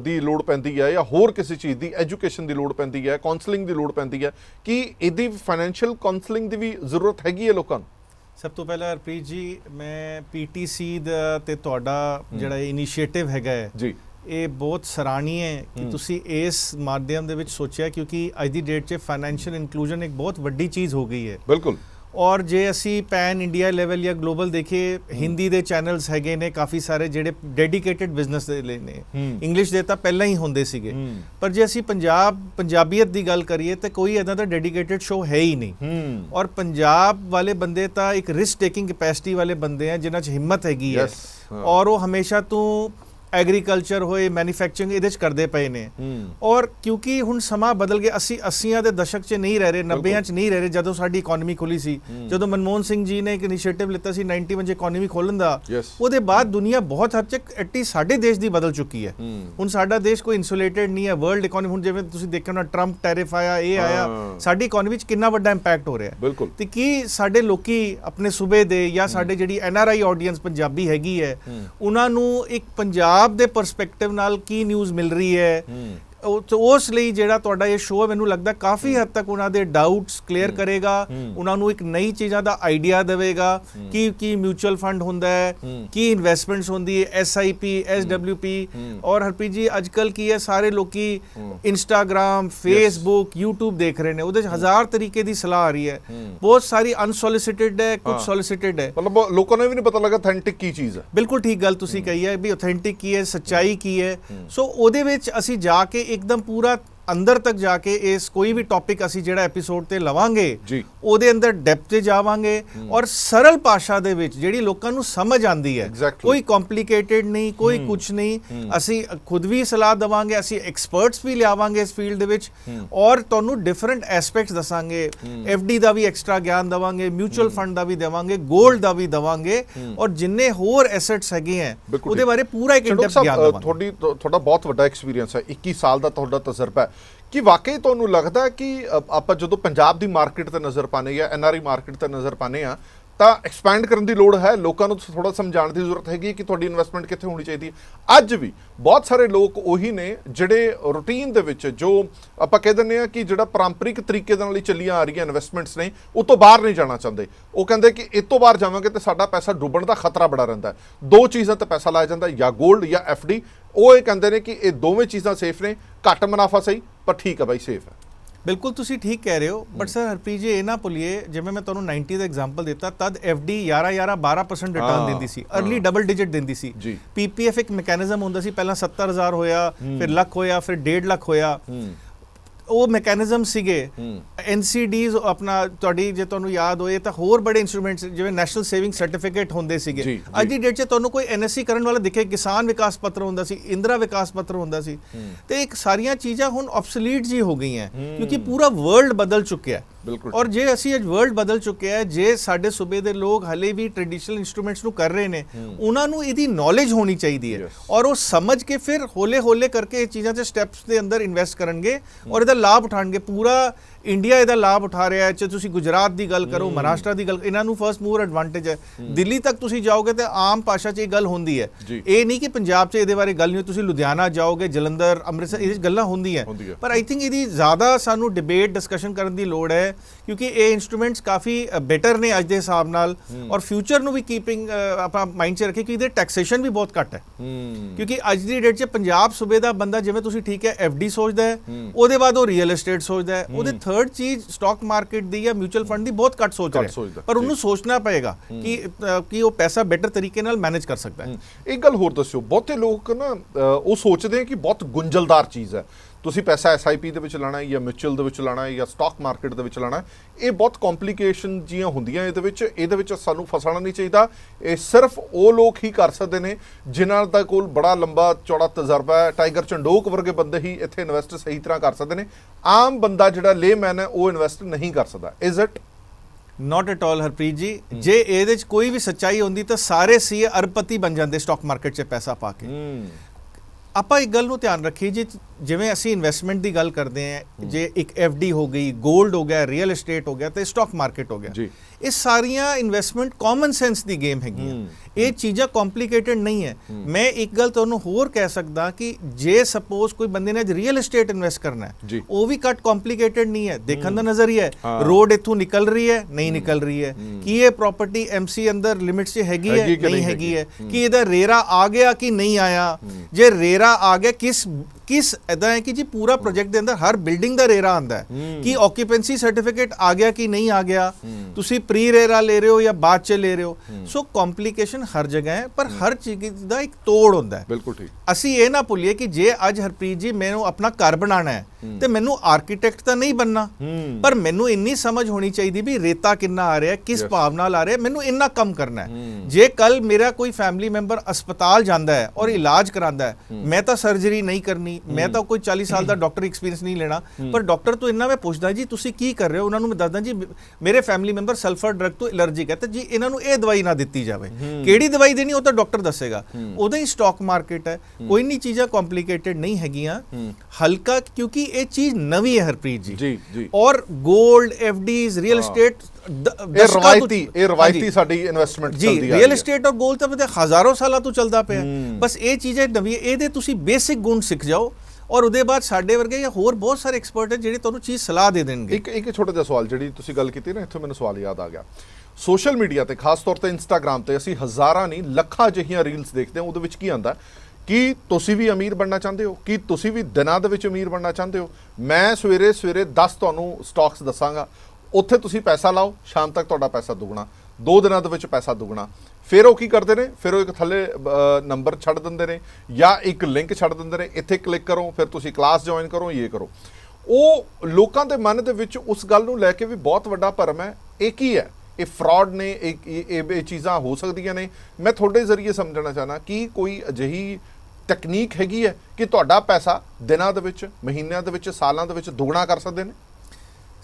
ਦੀ ਲੋੜ ਪੈਂਦੀ ਹੈ ਜਾਂ ਹੋਰ ਕਿਸੇ ਚੀਜ਼ ਦੀ ਐਜੂਕੇਸ਼ਨ ਦੀ ਲੋੜ ਪੈਂਦੀ ਹੈ ਕਾਉਂਸਲਿੰਗ ਦੀ ਲੋੜ ਪੈਂਦੀ ਹੈ ਕਿ ਇਹਦੀ ਫਾਈਨੈਂਸ਼ੀਅਲ ਕਾਉਂਸਲਿੰਗ ਦੀ ਵੀ ਜ਼ਰੂਰਤ ਹੈਗੀ ਹੈ ਲੋਕਾਂ ਨੂੰ? ਸਭ ਤੋਂ ਪਹਿਲਾਂ ਹਰਪ੍ਰੀਤ ਜੀ ਮੈਂ ਪੀਟੀਸੀ ਦਾ ਤੇ ਤੁਹਾਡਾ ਜਿਹੜਾ ਇਨੀਸ਼ੀਏਟਿਵ ਹੈਗਾ ਹੈ ਜੀ। ਇਹ ਬਹੁਤ ਸਰਾਹਨੀय ਹੈ ਕਿ ਤੁਸੀਂ ਇਸ ਮਾਧਿਅਮ ਦੇ ਵਿੱਚ ਸੋਚਿਆ ਕਿਉਂਕਿ ਅੱਜ ਦੀ ਡੇਟ 'ਚ ਫਾਈਨੈਂਸ਼ੀਅਲ ਇਨਕਲੂਜਨ ਇੱਕ ਬਹੁਤ ਵੱਡੀ ਚੀਜ਼ ਹੋ ਗਈ ਹੈ। ਬਿਲਕੁਲ। ਔਰ ਜੇ ਅਸੀਂ ਪੈਨ ਇੰਡੀਆ ਲੈਵਲ ਜਾਂ ਗਲੋਬਲ ਦੇਖੀਏ ਹਿੰਦੀ ਦੇ ਚੈਨਲਸ ਹੈਗੇ ਨੇ ਕਾਫੀ ਸਾਰੇ ਜਿਹੜੇ ਡੈਡੀਕੇਟਿਡ ਬਿਜ਼ਨਸ ਦੇ ਲਈ ਨੇ। ਇੰਗਲਿਸ਼ ਦੇ ਤਾਂ ਪਹਿਲਾਂ ਹੀ ਹੁੰਦੇ ਸੀਗੇ। ਪਰ ਜੇ ਅਸੀਂ ਪੰਜਾਬ ਪੰਜਾਬੀਅਤ ਦੀ ਗੱਲ ਕਰੀਏ ਤਾਂ ਕੋਈ ਇਦਾਂ ਦਾ ਡੈਡੀਕੇਟਿਡ ਸ਼ੋਅ ਹੈ ਹੀ ਨਹੀਂ ਔਰ ਪੰਜਾਬ ਵਾਲੇ ਬੰਦੇ ਤਾਂ ਇੱਕ ਰਿਸਕ ਟੇਕਿੰਗ ਕੈਪੈਸਿਟੀ ਵਾਲੇ ਬੰਦੇ ਆ ਜਿਨ੍ਹਾਂ 'ਚ ਹਿੰਮਤ ਹੈਗੀ ਹਾਂ। ਔਰ ਉਹ ਹਮੇਸ਼ਾ ਤੋਂ ਐਗਰੀਕਲਚਰ ਹੋਏ ਮੈਨੂਫੈਕਚਰਿੰਗ ਇਹਦੇ 'ਚ ਕਰਦੇ ਪਏ ਨੇ। ਔਰ ਕਿਉਂਕਿ ਹੁਣ ਸਮਾਂ ਬਦਲ ਗਿਆ ਅਸੀਂ 80ਆਂ ਦੇ ਦਸ਼ਕ 'ਚ ਨਹੀਂ ਰਹਿ ਰਹੇ 90ਆਂ 'ਚ ਨਹੀਂ ਰਹਿ ਰਹੇ ਜਦੋਂ ਸਾਡੀ ਇਕਨੋਮੀ ਖੁੱਲੀ ਸੀ। ਜਦੋਂ ਮਨਮੋਹਨ ਸਿੰਘ ਜੀ ਨੇ ਇੱਕ ਇਨੀਸ਼ੀਏਟਿਵ ਲਿੱਤਾ ਸੀ 91 'ਚ ਇਕਨੋਮੀ ਖੋਲਣ ਦਾ. ਉਹਦੇ ਬਾਅਦ ਦੁਨੀਆ ਬਹੁਤ ਹੱਦ ਤੱਕ ਐਟੀ ਸਾਡੇ ਦੇਸ਼ ਦੀ ਬਦਲ ਚੁੱਕੀ ਹੈ। ਹੁਣ ਸਾਡਾ ਦੇਸ਼ ਕੋਈ ਇਨਸੂਲੇਟਡ ਨਹੀਂ ਹੈ ਵਰਲਡ ਇਕਨੋਮੀ ਹੁਣ ਜਿਵੇਂ ਤੁਸੀਂ ਦੇਖਿਆ ਹੋਣਾ ਟਰੰਪ ਟੈਰਿਫ ਆਇਆ ਇਹ ਆਇਆ। ਸਾਡੀ ਇਕਨੋਮੀ 'ਚ ਕਿੰਨਾ ਵੱਡਾ ਇੰਪੈਕਟ ਹੋ ਰਿਹਾ ਹੈ। ਤੇ ਕੀ ਸਾਡੇ ਲੋਕੀ ਆਪਣੇ ਸੂਬੇ ਦੇ ਜਾਂ ਸਾਡੇ ਜਿਹੜੀ N R I audience Punjabi ਹੈਗੀ ਹੈ। ਉਹਨਾਂ ਨੂੰ ਇੱਕ ਪੰਜਾਬ ਦੇ ਪਰਸਪੈਕਟਿਵ ਨਾਲ ਕੀ ਨਿਊਜ਼ ਮਿਲ ਰਹੀ ਹੈ। ਉਸ ਲਈ ਜਿਹੜਾ ਤੁਹਾਡਾ ਇਹ ਸ਼ੋਅ ਮੈਨੂੰ ਲੱਗਦਾ ਕਾਫੀ ਹੱਦ ਤੱਕ ਉਹਨਾਂ ਦੇ ਡਾਊਟਸ ਕਲੀਅਰ ਕਰੇਗਾ ਉਹਨਾਂ ਨੂੰ ਇੱਕ ਨਈ ਚੀਜ਼ਾਂ ਦਾ ਆਈਡੀਆ ਦੇਵੇਗਾ ਕਿ ਕੀ ਮਿਊਚੁਅਲ ਫੰਡ ਹੁੰਦਾ ਹੈ ਕੀ ਇਨਵੈਸਟਮੈਂਟਸ ਹੁੰਦੀ ਹੈ S I P S W P ਔਰ ਹਰਪ੍ਰੀਤ ਜੀ ਅੱਜ ਕੱਲ ਕੀ ਹੈ ਸਾਰੇ ਲੋਕੀ ਇੰਸਟਾਗ੍ਰam ਫੇਸਬੁੱਕ YouTube ਦੇਖ ਰਹੇ ਨੇ ਉਹਦੇ 'ਚ ਹਜ਼ਾਰ ਤਰੀਕੇ ਦੀ ਸਲਾਹ ਆ ਰਹੀ ਹੈ। ਬਹੁਤ ਸਾਰੀ ਅਨਸੋਲਿਸਿਟਡ ਹੈ ਕੁਝ ਸੋਲਿਸਿਟਡ ਹੈ। ਮਤਲਬ ਲੋਕਾਂ ਨੂੰ ਵੀ ਨਹੀਂ ਪਤਾ ਲੱਗਾ ਅਥੈਂਟਿਕ ਕੀ ਚੀਜ਼ ਹੈ। ਬਿਲਕੁਲ ਠੀਕ ਗੱਲ ਤੁਸੀਂ ਕਹੀ ਹੈ ਵੀ ਆਥੈਂਟਿਕ ਕੀ ਹੈ ਸੱਚਾਈ ਕੀ ਹੈ। ਸੋ ਉਹਦੇ ਵਿੱਚ ਅਸੀਂ ਜਾ ਕੇ ਇੱਕਦਮ ਪੂਰਾ ਅੰਦਰ ਤੱਕ ਜਾ ਕੇ ਇਸ ਕੋਈ ਵੀ ਟੌਪਿਕ ਅਸੀਂ ਜਿਹੜਾ ਐਪੀਸੋਡ ਤੇ ਲਵਾਂਗੇ। ਉਹਦੇ ਅੰਦਰ ਡੈਪਥ ਤੇ ਜਾਵਾਂਗੇ ਔਰ ਸਰਲ ਭਾਸ਼ਾ ਦੇ ਵਿੱਚ ਜਿਹੜੀ ਲੋਕਾਂ ਨੂੰ ਸਮਝ ਆਂਦੀ ਹੈ. ਕੋਈ ਕੰਪਲਿਕੇਟਿਡ ਨਹੀਂ ਕੋਈ ਕੁਝ ਨਹੀਂ। ਅਸੀਂ ਖੁਦ ਵੀ ਸਲਾਹ ਦਵਾਂਗੇ ਅਸੀਂ ਐਕਸਪਰਟਸ ਵੀ ਲਿਆਵਾਂਗੇ ਇਸ ਫੀਲਡ ਦੇ ਵਿੱਚ ਔਰ ਤੁਹਾਨੂੰ ਡਿਫਰੈਂਟ ਐਸਪੈਕਟਸ ਦੱਸਾਂਗੇ। ਡੀ ਦਾ ਵੀ ਐਕਸਟਰਾ ਗਿਆਨ ਦਵਾਂਗੇ ਮਿਊਚੁਅਲ ਫੰਡ ਦਾ ਵੀ ਦੇਵਾਂਗੇ 골ਡ ਦਾ ਵੀ ਦਵਾਂਗੇ ਔਰ ਜਿੰਨੇ ਹੋਰ ਐਸੈਟਸ ਹੈਗੇ ਬਿਲਕੁਲ ਉਹਦੇ। ਬਾਰੇ ਪੂਰਾ ਇੱਕ ਇੰਡੈਪਥ ਗਿਆਨ ਦਵਾਂਗੇ। ਤੁਹਾਡੀ ਤੁਹਾਡਾ ਬਹੁਤ ਵੱਡਾ ਐਕਸਪੀਰੀਅੰਸ ਹੈ। 21 ਸਾਲ ਦਾ ਤੁਹਾਡਾ ਤਜਰਬਾ ਹੈ। ਕਿ ਵਾਕਈ ਤੁਹਾਨੂੰ ਲੱਗਦਾ ਕਿ ਆਪਾਂ ਜਦੋਂ ਪੰਜਾਬ ਦੀ ਮਾਰਕੀਟ ਤੇ ਨਜ਼ਰ ਪਾਣੇ ਜਾਂ ਐਨਆਰਆਈ ਮਾਰਕੀਟ ਤੇ ਨਜ਼ਰ ਪਾਣੇ ਆ ਤਾਂ ਐਕਸਪੈਂਡ ਕਰਨ ਦੀ ਲੋੜ ਹੈ। ਲੋਕਾਂ ਨੂੰ ਥੋੜਾ ਸਮਝਾਉਣ ਦੀ ਜ਼ਰੂਰਤ ਹੈਗੀ ਹੈ ਕਿ ਤੁਹਾਡੀ ਇਨਵੈਸਟਮੈਂਟ ਕਿੱਥੇ ਹੋਣੀ ਚਾਹੀਦੀ ਹੈ। ਅੱਜ ਵੀ ਬਹੁਤ ਸਾਰੇ ਲੋਕ ਉਹੀ ਨੇ ਜਿਹੜੇ ਰੂਟੀਨ ਦੇ ਵਿੱਚ ਜੋ ਆਪਾਂ ਕਹਿ ਦਿੰਦੇ ਆ ਕਿ ਜਿਹੜਾ ਪਾਰੰਪਰਿਕ ਤਰੀਕੇ ਦੇ ਨਾਲ ਹੀ ਚੱਲੀਆਂ ਆ ਰਹੀਆਂ ਇਨਵੈਸਟਮੈਂਟਸ ਨੇ, ਉਹ ਤੋਂ ਬਾਹਰ ਨਹੀਂ ਜਾਣਾ ਚਾਹੁੰਦੇ। ਉਹ ਕਹਿੰਦੇ ਕਿ ਇਹ ਤੋਂ ਬਾਹਰ ਜਾਵਾਂਗੇ ਤੇ ਸਾਡਾ ਪੈਸਾ ਡੁੱਬਣ ਦਾ ਖਤਰਾ ਬੜਾ ਰਹਿੰਦਾ ਦੋ ਚੀਜ਼ਾਂ ਤੇ ਪੈਸਾ ਲਾਇਆ ਜਾਂਦਾ, ਜਾਂ 골ਡ ਜਾਂ ਐਫਡੀ ਉਹ ਇਹ ਕਹਿੰਦੇ ਨੇ ਕਿ ਇਹ ਦੋਵੇਂ ਚੀਜ਼ਾਂ ਸੇਫ ਨੇ, ਘੱਟ ਮੁਨਾਫਾ ਸਹੀ ਪਰ ਠੀਕ ਹੈ ਬਾਈ ਸੇਫ ਹੈ ਬਿਲਕੁਲ ਤੁਸੀਂ ਠੀਕ ਕਹਿ ਰਹੇ ਹੋ ਬਟ ਸਰ ਹਰਪ੍ਰੀਤ ਜੀ ਇਹ ਨਾ ਭੁੱਲੀਏ ਜਿਵੇਂ ਮੈਂ ਤੁਹਾਨੂੰ 90 ਦਾ ਐਗਜ਼ਾਮਪਲ ਦਿੱਤਾ ਤਦ FD 11 11 12% ਹਾਂ, ਰਿਟਰਨ ਦਿੰਦੀ ਸੀ अर्ਲੀ ਡਬਲ ਡਿਜਿਟ ਦਿੰਦੀ ਸੀ। PPF ਇੱਕ ਮੈਕੈਨਿਜ਼ਮ ਹੁੰਦਾ ਸੀ ਪਹਿਲਾਂ 70000 ਹੋਇਆ ਫਿਰ ਲੱਖ ਹੋਇਆ ਫਿਰ 1.5 ਲੱਖ ਹੋਇਆ। ਉਹ ਮੈਕੈਨਿਜ਼ਮ ਸੀਗੇ। NCDs ਆਪਣਾ ਤੁਹਾਡੀ ਜੇ ਤੁਹਾਨੂੰ ਯਾਦ ਹੋਏ ਤਾਂ ਹੋਰ ਬੜੇ ਇਨਸਟਰੂਮੈਂਟਸ ਜਿਵੇਂ ਨੈਸ਼ਨਲ ਸੇਵਿੰਗ ਸਰਟੀਫਿਕੇਟ ਹੁੰਦੇ ਸੀਗੇ। ਅੱਜ ਦੀ ਡੇਟ 'ਚ ਤੁਹਾਨੂੰ ਕੋਈ NSC ਕਰਨ ਵਾਲਾ ਦਿਖੇ ਕਿਸਾਨ ਵਿਕਾਸ ਪੱਤਰ ਹੁੰਦਾ ਸੀ ਇੰਦਰਾ ਵਿਕਾਸ ਪੱਤਰ ਹੁੰਦਾ ਸੀ। ਤੇ ਇੱਕ ਸਾਰੀਆਂ ਚੀਜ਼ਾਂ ਹੁਣ ਆਬਸੋਲੀਟ ਜੀ ਹੋ ਗਈਆਂ। ਕਿਉਂਕਿ ਪੂਰਾ ਵਰਲਡ ਬਦਲ ਚੁੱਕਿਆ। ਹੈ ਬਿਲਕੁਲ ਔਰ ਜੇ ਅਸੀਂ ਅੱਜ ਵਰਲਡ ਬਦਲ ਚੁੱਕਿਆ ਹੈ ਜੇ ਸਾਡੇ ਸੂਬੇ ਦੇ ਲੋਕ ਹਲੇ ਵੀ ਟ੍ਰੈਡੀਸ਼ਨਲ ਇਨਸਟਰੂਮੈਂਟਸ ਨੂੰ ਕਰ ਰਹੇ ਨੇ ਉਹਨਾਂ ਨੂੰ ਇਹਦੀ ਨੌਲੇਜ ਹੋਣੀ ਚਾਹੀਦੀ ਹੈ. ਔਰ ਉਹ ਸਮਝ ਕੇ ਫਿਰ ਹੌਲੇ ਹੌਲੇ ਕਰਕੇ ਇਹ ਚੀਜ਼ਾਂ ਤੇ ਸਟੈਪਸ ਦੇ ਅੰਦਰ ਇਨਵੈਸਟ ਕਰਨਗੇ ਔਰ ਇਹਦਾ ਲਾਭ ਉਠਾਣਗੇ ਪੂਰਾ ਇੰਡੀਆ ਇਹਦਾ ਲਾਭ ਉਠਾ ਰਿਹਾ ਹੈ ਚਾਹੇ ਤੁਸੀਂ ਗੁਜਰਾਤ ਦੀ ਗੱਲ ਕਰੋ ਮਹਾਰਾਸ਼ਟਰ ਦੀ ਗੱਲ ਇਹਨਾਂ ਨੂੰ ਫਰਸਟ ਮੂਵਰ ਐਡਵਾਂਟੇਜ ਹੈ। ਦਿੱਲੀ ਤੱਕ ਤੁਸੀਂ ਜਾਓਗੇ ਤੇ ਆਮ ਭਾਸ਼ਾ 'ਚ ਇਹ ਗੱਲ ਹੁੰਦੀ ਹੈ। ਜੀ। ਇਹ ਨਹੀਂ ਕਿ ਪੰਜਾਬ 'ਚ ਇਹਦੇ ਬਾਰੇ ਗੱਲ ਨਹੀਂ ਤੁਸੀਂ ਲੁਧਿਆਣਾ ਜਾਓਗੇ ਜਲੰਧਰ ਅੰਮ੍ਰਿਤਸਰ ਇਹਦੇ 'ਚ ਗੱਲਾਂ ਹੁੰਦੀਆਂ। ਪਰ ਆਈ ਥਿੰਕ ਇਹਦੀ ਜ਼ਿਆਦਾ ਸਾਨੂੰ ਡਿਬੇਟ ਡਿਸਕਸ਼ਨ ਕਰਨ ਦੀ ਲੋੜ ਹੈ ਕਿਉਂਕਿ ਇਹ ਇਨਸਟਰੂਮੈਂਟਸ ਕਾਫੀ ਬੈਟਰ ਨੇ ਅੱਜ ਦੇ ਹਿਸਾਬ ਨਾਲ। ਔਰ ਫਿਊਚਰ ਨੂੰ ਵੀ ਕੀਪਿੰਗ ਆਪਾਂ ਮਾਈਂਡ 'ਚ ਰੱਖੇ ਕਿ ਇਹਦੇ ਟੈਕਸੇਸ਼ਨ ਵੀ ਬਹੁਤ ਘੱਟ ਹੈ। ਕਿਉਂਕਿ ਅੱਜ ਦੀ ਡੇਟ 'ਚ ਪੰਜਾਬ ਸੂਬੇ ਦਾ ਬੰਦਾ ਜਿਵੇਂ ਤੁਸੀਂ ਠੀਕ ਹੈ ਡੀ ਸੋਚਦਾ ਹੈ ਉਹਦੇ ਬਾਅਦ ਉਹ ਰੀਅਲ ਏਸਟੇਟ ਸੋਚਦਾ ਹੈ ਉਹਦੇ ਥਰਡ ਚੀਜ਼ ਸਟਾਕ ਮਾਰਕੀਟ ਦੀ ਜਾਂ ਮਿਊਚੁਅਲ ਫੰਡ ਦੀ ਬਹੁਤ ਘੱਟ ਸੋਚ ਰਿਹਾ। ਪਰ ਉਹਨੂੰ ਸੋਚਣਾ ਪਏਗਾ ਕਿ ਕਿ ਉਹ ਪੈਸਾ ਬੈਟਰ ਤਰੀਕੇ ਨਾਲ ਮੈਨੇਜ ਕਰ ਸਕਦਾ ਹੈ। ਇੱਕ ਗੱਲ ਹੋਰ ਦੱਸਿਓ ਬਹੁਤੇ ਲੋਕ ਨਾ ਉਹ ਸੋਚਦੇ ਆ ਕਿ ਬਹੁਤ ਗੁੰਝਲਦਾਰ ਚੀਜ਼ ਹੈ। ਤੁਸੀਂ ਪੈਸਾ ਐਸਆਈਪੀ ਦੇ ਵਿੱਚ ਲਾਣਾ ਹੈ ਜਾਂ ਮਿਊਚੁਅਲ ਦੇ ਵਿੱਚ ਲਾਣਾ ਹੈ ਜਾਂ ਸਟਾਕ ਮਾਰਕੀਟ ਦੇ ਵਿੱਚ ਲਾਣਾ ਹੈ ਇਹ ਬਹੁਤ ਕੰਪਲਿਕੇਸ਼ਨ ਜੀਆਂ ਹੁੰਦੀਆਂ ਇਹਦੇ ਵਿੱਚ ਇਹਦੇ ਵਿੱਚ ਸਾਨੂੰ ਫਸਣਾ ਨਹੀਂ ਚਾਹੀਦਾ। ਇਹ ਸਿਰਫ ਉਹ ਲੋਕ ਹੀ ਕਰ ਸਕਦੇ ਨੇ ਜਿਨ੍ਹਾਂ ਦਾ ਕੋਲ ਬੜਾ ਲੰਬਾ ਚੌੜਾ ਤਜਰਬਾ ਹੈ। ਟਾਈਗਰ ਚੰਡੋਕ ਵਰਗੇ ਬੰਦੇ ਹੀ ਇੱਥੇ ਇਨਵੈਸਟ ਸਹੀ ਤਰ੍ਹਾਂ ਕਰ ਸਕਦੇ ਨੇ। ਆਮ ਬੰਦਾ ਜਿਹੜਾ ਲੇਮੈਨ ਹੈ ਉਹ ਇਨਵੈਸਟ ਨਹੀਂ ਕਰ ਸਕਦਾ। Is it not at all Harpreet ji. ਜੇ ਇਹਦੇ 'ਚ ਕੋਈ ਵੀ ਸੱਚਾਈ ਹੁੰਦੀ ਤਾਂ ਸਾਰੇ ਸੀਏ ਅਰਬਪਤੀ ਬਣ ਜਾਂਦੇ ਸਟਾਕ ਮਾਰਕੀਟ 'ਚ ਪੈਸਾ ਪਾ ਕੇ। ਆਪਾਂ ਇੱਕ ਗੱਲ ਨੂੰ ਧਿਆਨ ਰੱਖੀਏ ਜੇ ਜਿਵੇਂ ਅਸੀਂ ਇਨਵੈਸਟਮੈਂਟ ਦੀ ਗੱਲ ਕਰਦੇ ਹਾਂ ਜੇ ਇੱਕ ਡੀ ਹੋ ਗਈ 골ਡ ਹੋ ਗਿਆ ਰੀਅਲ ਏਸਟੇਟ ਹੋ ਗਿਆ ਤੇ ਸਟਾਕ ਮਾਰਕੀਟ ਹੋ ਗਿਆ। ਜੀ। ਇਹ ਸਾਰੀਆਂ ਇਨਵੈਸਟਮੈਂਟ ਕਾਮਨ ਸੈਂਸ ਦੀ ਗੇਮ ਹੈਗੀ ਆ ਇਹ ਚੀਜ਼ਾਂ ਕੰਪਲਿਕੇਟਡ ਨਹੀਂ ਹੈ। ਮੈਂ ਇੱਕ ਗੱਲ ਤੁਹਾਨੂੰ ਹੋਰ ਕਹਿ ਸਕਦਾ ਕਿ ਜੇ ਸਪੋਜ਼ ਕੋਈ ਬੰਦੇ ਨੇ ਅੱਜ ਰੀਅਲ ਏਸਟੇਟ ਇਨਵੈਸਟ ਕਰਨਾ। ਹੈ ਉਹ ਵੀ ਘੱਟ ਕੰਪਲਿਕੇਟਡ ਨਹੀਂ ਹੈ। ਦੇਖਣ ਦਾ ਨਜ਼ਰੀਆ ਹੈ ਹਾਂ। ਰੋਡ ਇੱਥੋਂ ਨਿਕਲ ਰਹੀ ਹੈ ਨਹੀਂ ਨਿਕਲ ਰਹੀ ਹੈ। ਕੀ ਇਹ ਪ੍ਰਾਪਰਟੀ ਐਮਸੀ ਅੰਦਰ ਲਿਮਿਟਸ 'ਚ ਹੈਗੀ ਹੈ ਨਹੀਂ ਹੈਗੀ? ਹੈ? ਕਿ ਇਹਦਾ ਰੇਰਾ ਆ ਗਿਆ ਕਿ ਨਹੀਂ ਆਇਆ? ਜੇ ਰੇਰਾ ਆ ਗਿਆ ਕਿਸ ਕਿਸ ਐਦਾਂ ਹੈ ਕਿ ਜੀ ਪੂਰਾ ਪ੍ਰੋਜੈਕਟ ਦੇ ਅੰਦਰ ਹਰ ਬਿਲਡਿੰਗ ਦਾ ਰੇਰਾ ਆਂਦਾ ਹੈ ਕਿ ਆਕੂਪੈਂਸੀ ਸਰਟੀਫਿਕੇਟ ਆ ਗਿਆ ਕਿ ਨਹੀਂ ਆ ਗਿਆ? ਤੁਸੀਂ ਪ੍ਰੀ ਰੇਰਾ ਲੈ ਰਹੇ ਹੋ ਜਾਂ ਬਾਅਦ ਚ ਲੈ ਰਹੇ ਹੋ? ਸੋ ਕੰਪਲਿਕੇਸ਼ਨ ਹਰ ਜਗ੍ਹਾ ਹੈ ਪਰ ਹਰ ਚੀਜ਼ ਦਾ ਇੱਕ ਤੋੜ ਹੁੰਦਾ ਹੈ। ਬਿਲਕੁਲ ਠੀਕ। ਅਸੀਂ ਇਹ ਨਾ ਭੁੱਲੀਏ ਕਿ ਜੇ ਅੱਜ ਹਰਪ੍ਰੀਤ ਜੀ ਮੈਨੂੰ ਆਪਣਾ ਘਰ ਬਣਾਉਣਾ ਹੈ ਤੇ ਮੈਨੂੰ ਆਰਕੀਟੈਕਟ ਤਾਂ ਨਹੀਂ ਬੰਨਾ ਪਰ ਮੈਨੂੰ ਇੰਨੀ ਸਮਝ ਹੋਣੀ ਚਾਹੀਦੀ ਵੀ ਰੇਤਾ ਕਿੰਨਾ ਆ ਰਿਹਾ ਕਿਸ. ਭਾਵ ਨਾਲ ਆ ਰਿਹਾ ਮੈਨੂੰ ਇੰਨਾ ਕੰਮ ਕਰਨਾ ਹੈ। ਜੇ ਕੱਲ ਮੇਰਾ ਕੋਈ ਫੈਮਿਲੀ ਮੈਂਬਰ ਹਸਪਤਾਲ ਜਾਂਦਾ ਹੈ ਔਰ ਇਲਾਜ ਕਰਾਂਦਾ ਹੈ ਮੈਂ ਤਾਂ ਸਰਜਰੀ ਨਹੀਂ ਕਰਨੀ ਮੈਂ ਤਾਂ ਕੋਈ 40 ਸਾਲ ਦਾ ਡਾਕਟਰ ਐਕਸਪੀਰੀਅੰਸ ਨਹੀਂ ਲੈਣਾ। ਪਰ ਡਾਕਟਰ ਤੋਂ ਇੰਨਾ ਮੈਂ ਪੁੱਛਦਾ ਜੀ ਤੁਸੀਂ ਕੀ ਕਰ ਰਹੇ ਹੋ? ਉਹਨਾਂ ਨੂੰ ਮੈਂ ਦੱਸਦਾ ਜੀ ਮੇਰੇ ਫੈਮਿਲੀ ਮੈਂਬਰ ਸਲਫਰ ਡਰਗ ਤੋਂ ਐਲਰਜੀਕ ਹੈ ਤੇ ਜੀ ਇਹਨਾਂ ਨੂੰ ਇਹ ਦਵਾਈ ਨਾ ਦਿੱਤੀ ਜਾਵੇ। ਕਿਹੜੀ ਦਵਾਈ ਦੇਣੀ ਉਹ ਤਾਂ ਡਾਕਟਰ ਦੱਸੇਗਾ। ਉਹਦਾ ਹੀ ਸਟਾਕ ਮਾਰਕੀਟ ਹੈ। ਕੋਈ ਨਹੀਂ ਚੀਜ਼ਾਂ ਕੰਪਲਿਕੇਟਡ ਨਹੀਂ ਹੈਗੀਆਂ। ਹਲਕਾ ਕਿਉਂਕਿ ਇਹ ਚੀਜ਼ ਨਵੀਂ ਹੈ ਹਰਪ੍ਰੀਤ ਜੀ। ਜੀ ਜੀ। ਔਰ 골ਡ ਐਫਡੀਜ਼ ਰੀਅਲ ਐਸਟੇਟ ਇਹ ਰਵਾਇਤੀ ਇਹ ਰਵਾਇਤੀ ਸਾਡੀ ਇਨਵੈਸਟਮੈਂਟ ਜੀ ਚੱਲਦੀ ਆ ਰਹੀ ਰੀਅਲ ਹੈ। ਐਸਟੇਟ ਔਰ 골ਡ ਤਾਂ ਬਤੇ ਹਜ਼ਾਰਾਂ ਸਾਲਾਂ ਤੋਂ ਚੱਲਦਾ ਪਿਆ। ਹੈ। ਬਸ ਇਹ ਚੀਜ਼ਾਂ ਨਵੀਂ ਇਹਦੇ ਤੁਸੀਂ ਬੇਸਿਕ ਗੁਣ ਸਿੱਖ ਜਾਓ ਔਰ ਉਹਦੇ ਬਾਅਦ ਸਾਡੇ ਵਰਗੇ ਜਾਂ ਹੋਰ ਬਹੁਤ ਸਾਰੇ ਐਕਸਪਰਟ ਹੈ ਜਿਹੜੇ ਤੁਹਾਨੂੰ ਚੀਜ਼ ਸਲਾਹ ਦੇ ਦੇਣਗੇ। ਇੱਕ ਇੱਕ ਛੋਟਾ ਜਿਹਾ ਸਵਾਲ ਜਿਹੜੀ ਤੁਸੀਂ ਗੱਲ ਕੀਤੀ ਨਾ ਇੱਥੋਂ ਮੈਨੂੰ ਸਵਾਲ ਯਾਦ ਆ ਗਿਆ। ਸੋਸ਼ਲ ਮੀਡੀਆ ਤੇ ਖਾਸ ਤੌਰ ਤੇ ਇੰਸਟਾਗ੍ਰam ਤੇ ਅਸੀਂ ਹਜ਼ਾਰਾਂ ਨਹੀਂ ਲੱਖਾਂ ਜਿਹੀਆਂ ਰੀਲਸ ਦੇਖਦੇ ਹਾਂ ਉਹਦੇ ਵਿੱਚ ਕੀ ਆਂਦਾ ਕੀ ਤੁਸੀਂ ਵੀ ਅਮੀਰ ਬਣਨਾ ਚਾਹੁੰਦੇ ਹੋ? ਕੀ ਤੁਸੀਂ ਵੀ ਦਿਨਾਂ ਦੇ ਵਿੱਚ ਅਮੀਰ ਬਣਨਾ ਚਾਹੁੰਦੇ ਹੋ? ਮੈਂ ਸਵੇਰੇ ਸਵੇਰੇ 10 ਤੁਹਾਨੂੰ ਸਟਾਕਸ ਦੱਸਾਂਗਾ। ਉੱਥੇ ਤੁਸੀਂ ਪੈਸਾ ਲਾਓ, ਸ਼ਾਮ ਤੱਕ ਤੁਹਾਡਾ ਪੈਸਾ ਦੁੱਗਣਾ। ਦੋ ਦਿਨਾਂ ਦੇ ਵਿੱਚ ਪੈਸਾ ਦੁੱਗਣਾ। ਫਿਰ ਉਹ ਕੀ ਕਰਦੇ ਨੇ? ਫਿਰ ਉਹ ਇੱਕ ਥੱਲੇ ਨੰਬਰ ਛੱਡ ਦਿੰਦੇ ਨੇ ਜਾਂ ਇੱਕ ਲਿੰਕ ਛੱਡ ਦਿੰਦੇ ਨੇ। ਇੱਥੇ ਕਲਿੱਕ ਕਰੋ, ਫਿਰ ਤੁਸੀਂ ਕਲਾਸ ਜੁਆਇਨ ਕਰੋ, ਇਹ ਕਰੋ। ਉਹ ਲੋਕਾਂ ਦੇ ਮਨ ਦੇ ਵਿੱਚ ਉਸ ਗੱਲ ਨੂੰ ਲੈ ਕੇ ਵੀ ਬਹੁਤ ਵੱਡਾ ਭਰਮ ਹੈ। ਇਹ ਕੀ ਹੈ? ਇਹ ਫਰਾਡ ਨੇ, ਇਹ ਇਹ ਇਹ ਚੀਜ਼ਾਂ ਹੋ ਸਕਦੀਆਂ ਨੇ। ਮੈਂ ਤੁਹਾਡੇ ਜ਼ਰੀਏ ਸਮਝਣਾ ਚਾਹਨਾ ਕਿ ਕੋਈ ਅਜਿਹੀ ਟੈਕਨੀਕ ਹੈਗੀ ਹੈ ਕਿ ਤੁਹਾਡਾ ਪੈਸਾ ਦਿਨਾਂ ਦੇ ਵਿੱਚ ਮਹੀਨਿਆਂ ਦੇ ਵਿੱਚ ਸਾਲਾਂ ਦੇ ਵਿੱਚ ਦੁੱਗਣਾ ਕਰ ਸਕਦੇ ਨੇ?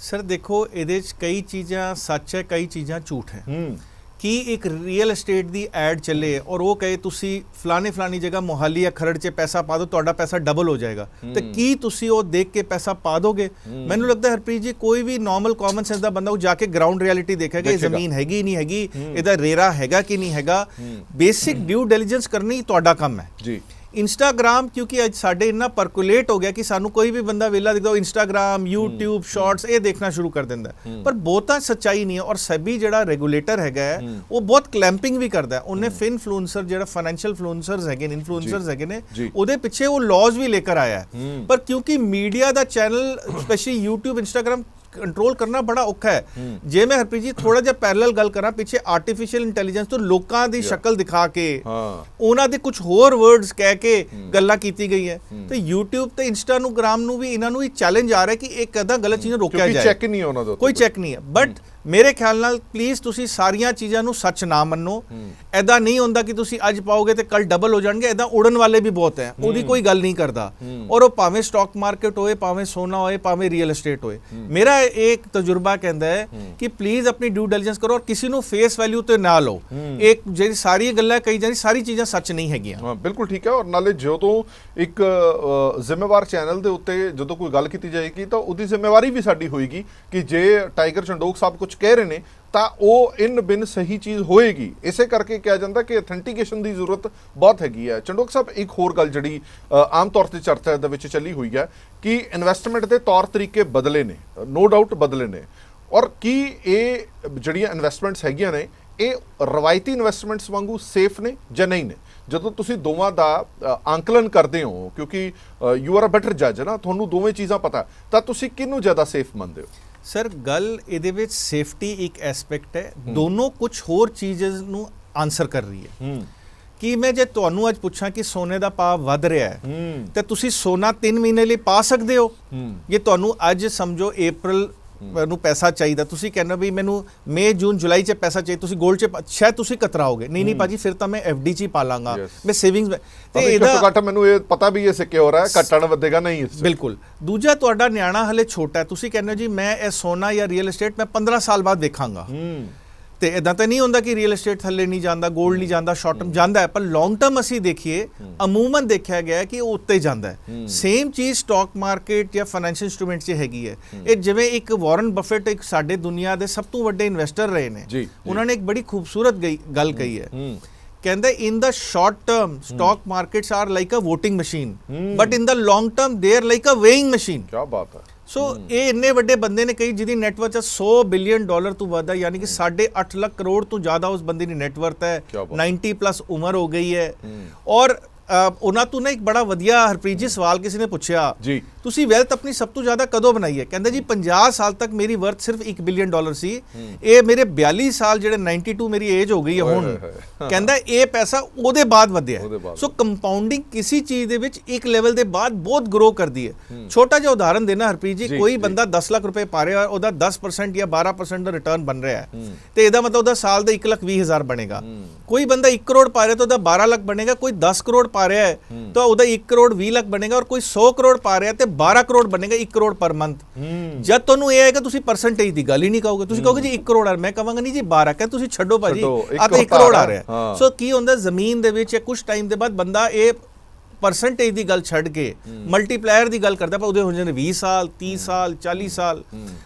ਸਰ ਦੇਖੋ ਇਹਦੇ 'ਚ ਕਈ ਚੀਜ਼ਾਂ ਸੱਚ ਹੈ ਕਈ ਚੀਜ਼ਾਂ ਝੂਠ ਹੈ। ਹੂੰ। ਕੀ ਇੱਕ ਰੀਅਲ ਏਸਟੇਟ ਦੀ ਐਡ ਚੱਲੇ ਔਰ ਉਹ ਕਹੇ ਤੁਸੀਂ ਫਲਾਣੇ ਫਲਾਣੀ ਜਗ੍ਹਾ ਮੋਹਾਲੀ ਜਾਂ ਖਰੜ 'ਚ ਪੈਸਾ ਪਾ ਦਿਓ ਤੁਹਾਡਾ ਪੈਸਾ ਡਬਲ ਹੋ ਜਾਏਗਾ। ਤੇ ਕੀ ਤੁਸੀਂ ਉਹ ਦੇਖ ਕੇ ਪੈਸਾ ਪਾ ਦੋਗੇ? ਮੈਨੂੰ ਲੱਗਦਾ ਹਰਪ੍ਰੀਤ ਜੀ ਕੋਈ ਵੀ ਨਾਰਮਲ ਕਾਮਨ ਸੈਂਸ ਦਾ ਬੰਦਾ ਉਹ ਜਾ ਕੇ ਗਰਾਊਂਡ ਰਿਐਲਿਟੀ ਦੇਖੇਗਾ ਇਹ। ਜ਼ਮੀਨ ਹੈਗੀ ਨਹੀਂ ਹੈਗੀ ਇਹਦਾ ਰੇਰਾ ਹੈਗਾ ਕਿ ਨਹੀਂ ਹੈਗਾ। ਬੇਸਿਕ ਡਿਊ ਡਿਲੀਜੈਂਸ ਕਰਨੀ ਤੁਹਾਡਾ ਕੰਮ ਹੈ। ਜੀ। ਇੰਸਟਾਗ੍ਰam ਕਿਉਂਕਿ ਅੱਜ ਸਾਡੇ ਇੰਨਾ ਪਰਕੂਲੇਟ ਹੋ ਗਿਆ ਕਿ ਸਾਨੂੰ ਕੋਈ ਵੀ ਬੰਦਾ ਵੇਲਾ ਦਿਖਦਾ ਇੰਸਟਾਗ੍ਰam YouTube ਸ਼ਾਰਟਸ ਇਹ ਦੇਖਣਾ ਸ਼ੁਰੂ ਕਰ ਦਿੰਦਾ। ਪਰ ਬਹੁਤਾ ਸੱਚਾਈ ਨਹੀਂ ਹੈ ਔਰ ਸੈਬੀ ਜਿਹੜਾ ਰੈਗੂਲੇਟਰ ਹੈਗਾ ਹੈ, ਉਹ ਬਹੁਤ ਕਲੈਂਪਿੰਗ ਵੀ ਕਰਦਾ ਹੈ ਉਹਨੇ ਫਿਨ ਇਨਫਲੂਐਂਸਰ ਜਿਹੜਾ ਫਾਈਨੈਂਸ਼ੀਅਲ ਇਨਫਲੂਐਂਸਰਸ ਹੈਗੇ ਨੇ ਇਨਫਲੂਐਂਸਰਸ ਹੈਗੇ ਨੇ। ਉਹਦੇ ਪਿੱਛੇ ਉਹ ਲਾਜ਼ ਵੀ ਲੈ ਕੇ ਆਇਆ ਹੈ ਪਰ ਕਿਉਂਕਿ ਮੀਡੀਆ ਦਾ channel specially YouTube Instagram control ਕਰਨਾ ਬੜਾ ਔਖਾ ਹੈ। ਜੇ ਮੈਂ ਹਰਪ੍ਰੀਤ ਜੀ ਥੋੜਾ ਜਿਹਾ ਪੈਰਲਲ ਗੱਲ ਕਰਾਂ ਪਿੱਛੇ ਆਰਟੀਫੀਸ਼ੀਅਲ ਇੰਟੈਲੀਜੈਂਸ ਤੋਂ ਲੋਕਾਂ ਦੀ ਸ਼ਕਲ ਦਿਖਾ ਕੇ ਹਾਂ। ਉਹਨਾਂ ਦੇ ਕੁਝ ਹੋਰ ਵਰਡਸ ਕਹਿ ਕੇ ਗੱਲਾਂ ਕੀਤੀ ਗਈ ਹੈ। ਤੇ YouTube ਤੇ Instagram ਨੂੰ ਵੀ ਇਹਨਾਂ ਨੂੰ ਹੀ ਚੈਲੰਜ ਆ ਰਿਹਾ ਕਿ ਇਹ ਕਦਾਂ ਗਲਤ ਚੀਜ਼ਾਂ ਰੋਕਿਆ ਜਾਏ। ਚੈੱਕ ਨਹੀਂ ਉਹਨਾਂ ਦਾ ਕੋਈ ਚੈੱਕ ਨਹੀਂ ਹੈ। ਬਟ ਮੇਰੇ ਖਿਆਲ ਨਾਲ ਪਲੀਜ਼ ਤੁਸੀਂ ਸਾਰੀਆਂ ਚੀਜ਼ਾਂ ਨੂੰ ਸੱਚ ਨਾ ਮੰਨੋ। ਐਦਾਂ ਨਹੀਂ ਹੁੰਦਾ ਕਿ ਤੁਸੀਂ ਅੱਜ ਪਾਓਗੇ ਤੇ ਕੱਲ ਡਬਲ ਹੋ ਜਾਣਗੇ ਐਦਾਂ ਉੜਨ ਵਾਲੇ ਵੀ ਬਹੁਤ ਹੈ। ਉਹਦੀ ਕੋਈ ਗੱਲ ਨਹੀਂ ਕਰਦਾ। ਔਰ ਉਹ ਭਾਵੇਂ ਸਟਾਕ ਮਾਰਕੀਟ ਹੋਏ ਭਾਵੇਂ ਸੋਨਾ ਹੋਏ ਭਾਵੇਂ ਰੀਅਲ ਏਸਟੇਟ ਹੋਏ। ਮੇਰਾ ਇੱਕ ਤਜਰਬਾ ਕਹਿੰਦਾ ਹੈ ਕਿ ਪਲੀਜ਼ ਆਪਣੀ ਡਿਊ ਡਿਲੀਜੈਂਸ ਕਰੋ ਔਰ ਕਿਸੇ ਨੂੰ ਫੇਸ ਵੈਲਿਊ ਤੇ ਨਾ ਲਓ। ਇੱਕ ਜਿਹੜੀ ਸਾਰੀਆਂ ਗੱਲਾਂ ਕਹੀ ਜਾਂਦੀ ਸਾਰੀ ਚੀਜ਼ਾਂ ਸੱਚ ਨਹੀਂ ਹੈਗੀਆਂ। ਹਾਂ ਬਿਲਕੁਲ ਠੀਕ ਹੈ। ਔਰ ਨਾਲੇ ਜਦੋਂ ਇੱਕ ਜ਼ਿੰਮੇਵਾਰ ਚੈਨਲ ਦੇ ਉੱਤੇ ਜਦੋਂ ਕੋਈ ਗੱਲ ਕੀਤੀ ਜਾਏਗੀ ਤਾਂ ਉਹਦੀ ਜ਼ਿੰਮੇਵਾਰੀ ਵੀ ਸਾਡੀ ਹੋਏਗੀ ਕਿ ਜੇ ਟਾਈਗਰ ਚੰਡੋਕ ਸਾਹਿਬ ਕੁਝ ਕਹਿ ਰਹੇ ਨੇ ਤਾਂ ਉਹ ਇਨ ਬਿਨ ਸਹੀ ਚੀਜ਼ ਹੋਏਗੀ। ਇਸੇ ਕਰਕੇ ਕਿਹਾ ਜਾਂਦਾ ਕਿ ਅਥੈਂਟੀਕੇਸ਼ਨ ਦੀ ਜ਼ਰੂਰਤ ਬਹੁਤ ਹੈਗੀ ਹੈ। ਚੰਡੋਕ ਸਾਹਿਬ ਇੱਕ ਹੋਰ ਗੱਲ ਜਿਹੜੀ ਆਮ ਤੌਰ ਤੇ ਚਰਚਾ ਦੇ ਵਿੱਚ ਚੱਲੀ ਹੋਈ ਹੈ ਕਿ ਇਨਵੈਸਟਮੈਂਟ ਦੇ ਤੌਰ ਤਰੀਕੇ ਬਦਲੇ ਨੇ ਨੋ ਡਾਊਟ ਬਦਲੇ ਨੇ। ਔਰ ਕੀ ਇਹ ਜਿਹੜੀਆਂ ਇਨਵੈਸਟਮੈਂਟਸ ਹੈਗੀਆਂ ਨੇ ਇਹ ਰਵਾਇਤੀ ਇਨਵੈਸਟਮੈਂਟਸ ਵਾਂਗੂ ਸੇਫ ਨੇ ਜਾਂ ਨਹੀਂ ਨੇ? ਜਦੋਂ ਤੁਸੀਂ ਦੋਵਾਂ ਦਾ ਅ, ਆਂਕਲਨ ਕਰਦੇ ਹੋ ਕਿਉਂਕਿ ਯੂ ਆਰ ਅ ਬੈਟਰ ਜੱਜ ਨਾ ਤੁਹਾਨੂੰ ਦੋਵੇਂ ਚੀਜ਼ਾਂ ਪਤਾ ਤਾਂ ਤੁਸੀਂ ਕਿਹਨੂੰ ਜ਼ਿਆਦਾ ਸੇਫ ਮੰਨਦੇ ਹੋ? ਸਰ ਗੱਲ ਇਹਦੇ ਵਿੱਚ ਸੇਫਟੀ ਇੱਕ ਐਸਪੈਕਟ ਹੈ। ਦੋਨੋਂ ਕੁਝ ਹੋਰ ਚੀਜ਼ਸ ਨੂੰ ਆਨਸਰ ਕਰ ਰਹੀ ਹੈ। ਕਿ ਮੈਂ ਜੇ ਤੁਹਾਨੂੰ ਅੱਜ ਪੁੱਛਾਂ ਕਿ ਸੋਨੇ ਦਾ ਭਾਅ ਵੱਧ ਰਿਹਾ ਹੈ ਤੇ ਤੁਸੀਂ ਸੋਨਾ 3 ਮਹੀਨੇ ਲਈ ਪਾ ਸਕਦੇ ਹੋ? ਹੂੰ। ਜੇ ਤੁਹਾਨੂੰ ਅੱਜ ਸਮਝੋ April ਨੂੰ ਪੈਸਾ ਚਾਹੀਦਾ। ਤੁਸੀਂ ਕਹਿੰਦੇ ਵੀ ਮੈਨੂੰ ਮਈ ਜੂਨ ਜੁਲਾਈ 'ਚ ਪੈਸਾ ਚਾਹੀਦਾ। ਤੁਸੀਂ 골ਡ 'ਚ ਸ਼ਾਇਦ ਤੁਸੀਂ ਕਤਰਾਓਗੇ। ਨਹੀਂ ਨਹੀਂ ਭਾਜੀ ਫਿਰ ਤਾਂ ਮੈਂ FD 'ਚ ਹੀ ਪਾ ਲਾਂਗਾ. ਮੈਂ ਸੇਵਿੰਗਸ ਤੇ ਇਹਦਾ ਘੱਟ ਮੈਨੂੰ ਇਹ ਪਤਾ ਵੀ ਇਹ ਸਿਕਿਉਰ ਹੈ ਘਟਣ ਵਧੇਗਾ ਨਹੀਂ। ਬਿਲਕੁਲ। ਦੂਜਾ ਤੁਹਾਡਾ ਨਿਆਣਾ ਹਲੇ ਛੋਟਾ ਹੈ। ਤੁਸੀਂ ਕਹਿੰਦੇ ਜੀ ਮੈਂ ਇਹ ਸੋਨਾ ਜਾਂ ਰੀਅਲ ਏਸਟੇਟ ਮੈਂ 15 ਸਾਲ ਬਾਅਦ ਵੇਖਾਂਗਾ। ਹੂੰ। ਤੇ ਇਦਾਂ ਤਾਂ ਨਹੀਂ ਹੁੰਦਾ ਕਿ ਰੀਅਲ ਏਸਟੇਟ ਥੱਲੇ ਨਹੀਂ ਜਾਂਦਾ 골ਡ ਨਹੀਂ ਜਾਂਦਾ ਸ਼ਾਰਟ ਟਰਮ ਜਾਂਦਾ ਹੈ ਪਰ ਲੌਂਗ ਟਰਮ ਅਸੀਂ ਦੇਖੀਏ ਅਮੂਮਨ ਦੇਖਿਆ ਗਿਆ ਕਿ ਉਹ ਉੱਤੇ ਜਾਂਦਾ ਹੈ। ਸੇਮ ਚੀਜ਼ ਸਟਾਕ ਮਾਰਕੀਟ ਜਾਂ ਫਾਈਨੈਂਸ਼ੀਅਲ ਇੰਸਟਰੂਮੈਂਟ 'ਚ ਹੈਗੀ ਹੈ। ਇਹ ਜਿਵੇਂ ਇੱਕ ਵਾਰਨ ਬਫੇਟ ਇੱਕ ਸਾਡੇ ਦੁਨੀਆ ਦੇ ਸਭ ਤੋਂ ਵੱਡੇ ਇਨਵੈਸਟਰ ਰਹੇ ਨੇ। ਉਹਨਾਂ ਨੇ ਇੱਕ ਬੜੀ ਖੂਬਸੂਰਤ ਗੱਲ ਕਹੀ ਹੈ। ਹੂੰ। ਕਹਿੰਦੇ in the short term stock markets are like a VOTING machine but in the long term they are like a weighing machine ਕੀ ਬਾਤ ਹੈ। ਸੋ ਇਹ ਇੰਨੇ ਵੱਡੇ ਬੰਦੇ ਨੇ ਕਹੀ ਜਿਹਦੀ ਨੈਟਵਰਥ 100 ਬਿਲੀਅਨ ਡਾਲਰ ਤੋਂ ਵੱਧ ਹੈ ਯਾਨੀ ਕਿ 8.5 ਲੱਖ ਕਰੋੜ ਤੋਂ ਜ਼ਿਆਦਾ ਉਸ ਬੰਦੇ ਦੀ ਨੈਟਵਰਥ ਹੈ। ਕਿਆ ਬਾਤ। 90 ਪਲੱਸ ਉਮਰ ਹੋ ਗਈ ਹੈ। ਔਰ ਉਹਨਾਂ ਤੋਂ ਨਾ ਇੱਕ ਬੜਾ ਵਧੀਆ ਹਰਪ੍ਰੀਤ ਜੀ ਸਵਾਲ ਕਿਸੇ ਨੇ ਪੁੱਛਿਆ। ਜੀ। ਤੁਸੀਂ ਵੈਲਥ ਆਪਣੀ ਸਭ ਤੋਂ ਜ਼ਿਆਦਾ ਕਦੋਂ ਬਣਾਈ ਹੈ? ਕਹਿੰਦੇ ਜੀ 50 ਸਾਲ ਤੱਕ ਮੇਰੀ ਵਰਥ ਸਿਰਫ 1 ਬਿਲੀਅਨ ਡਾਲਰ ਸੀ। ਇਹ ਮੇਰੇ 42 ਸਾਲ ਜਿਹੜੇ 92 ਮੇਰੀ ਏਜ ਹੋ ਗਈ ਹੈ ਹੁਣ। ਕਹਿੰਦਾ ਇਹ ਪੈਸਾ ਉਹਦੇ ਬਾਅਦ ਵਧਿਆ। ਸੋ ਕੰਪਾਊਂਡਿੰਗ ਕਿਸੇ ਚੀਜ਼ ਦੇ ਵਿੱਚ ਇੱਕ ਲੈਵਲ ਦੇ ਬਾਅਦ ਬਹੁਤ ਗਰੋ ਕਰਦੀ ਹੈ। ਛੋਟਾ ਜਿਹਾ ਉਦਾਹਰਨ ਦੇਣਾ ਹਰਪ੍ਰੀਤ ਜੀ ਕੋਈ। ਬੰਦਾ 10 ਲੱਖ ਰੁਪਏ ਪਾ ਰਿਹਾ ਉਹਦਾ 10% ਜਾਂ 12% ਦਾ ਰਿਟਰਨ ਬਣ ਰਿਹਾ ਹੈ। ਤੇ ਇਹਦਾ ਮਤਲਬ ਉਹਦਾ ਸਾਲ ਦਾ 1 ਲੱਖ 20 ਹਜ਼ਾਰ ਬਣੇਗਾ। ਕੋਈ ਬੰਦਾ 1 ਕਰੋੜ ਪਾ ਰਿਹਾ ਤਾਂ ਉਹਦਾ 12 ਲੱਖ ਬਣੇਗਾ ਕੋਈ 10 ਕਰੋੜ ਪਾ ਰਿਹਾ ਹੈ ਤਾਂ ਉਹਦਾ 1 ਕਰੋੜ 20 ਲੱਖ ਬਣੇਗਾ ਔਰ ਕੋਈ 100 ਕਰੋੜ ਪਾ ਰਿਹਾ ਤੇ 12 ਕਰੋੜ ਬਣੇਗਾ 1 ਕਰੋੜ ਪਰ ਮੰਥ ਜਦ ਤੁਹਾਨੂੰ ਇਹ ਆਏਗਾ ਤੁਸੀਂ ਪਰਸੈਂਟੇਜ ਦੀ ਗੱਲ ਹੀ ਨਹੀਂ ਕਹੋਗੇ। ਤੁਸੀਂ ਕਹੋਗੇ ਜੀ 1 ਕਰੋੜ ਆ ਮੈਂ ਕਹਾਂਗਾ ਨਹੀਂ ਜੀ 12 ਕਹਿੰਦੇ ਤੁਸੀਂ ਛੱਡੋ ਭਾਜੀ ਆ ਤਾਂ 1 ਹਫ਼ਤਾ ਕਰੋੜ ਆ ਰਿਹਾ। ਸੋ ਕੀ ਹੁੰਦਾ ਜ਼ਮੀਨ ਦੇ ਵਿੱਚ ਕੁਝ ਟਾਈਮ ਦੇ ਬਾਅਦ ਬੰਦਾ ਇਹ ਪਰਸੈਂਟੇਜ ਦੀ ਗੱਲ ਛੱਡ ਕੇ ਮਲਟੀਪਲਾਇਰ ਦੀ ਗੱਲ ਕਰਦਾ ਪਰ ਉਹਦੇ ਹੋ ਜਾਂਦੇ 20 ਸਾਲ 30 ਸਾਲ 40 ਸਾਲ।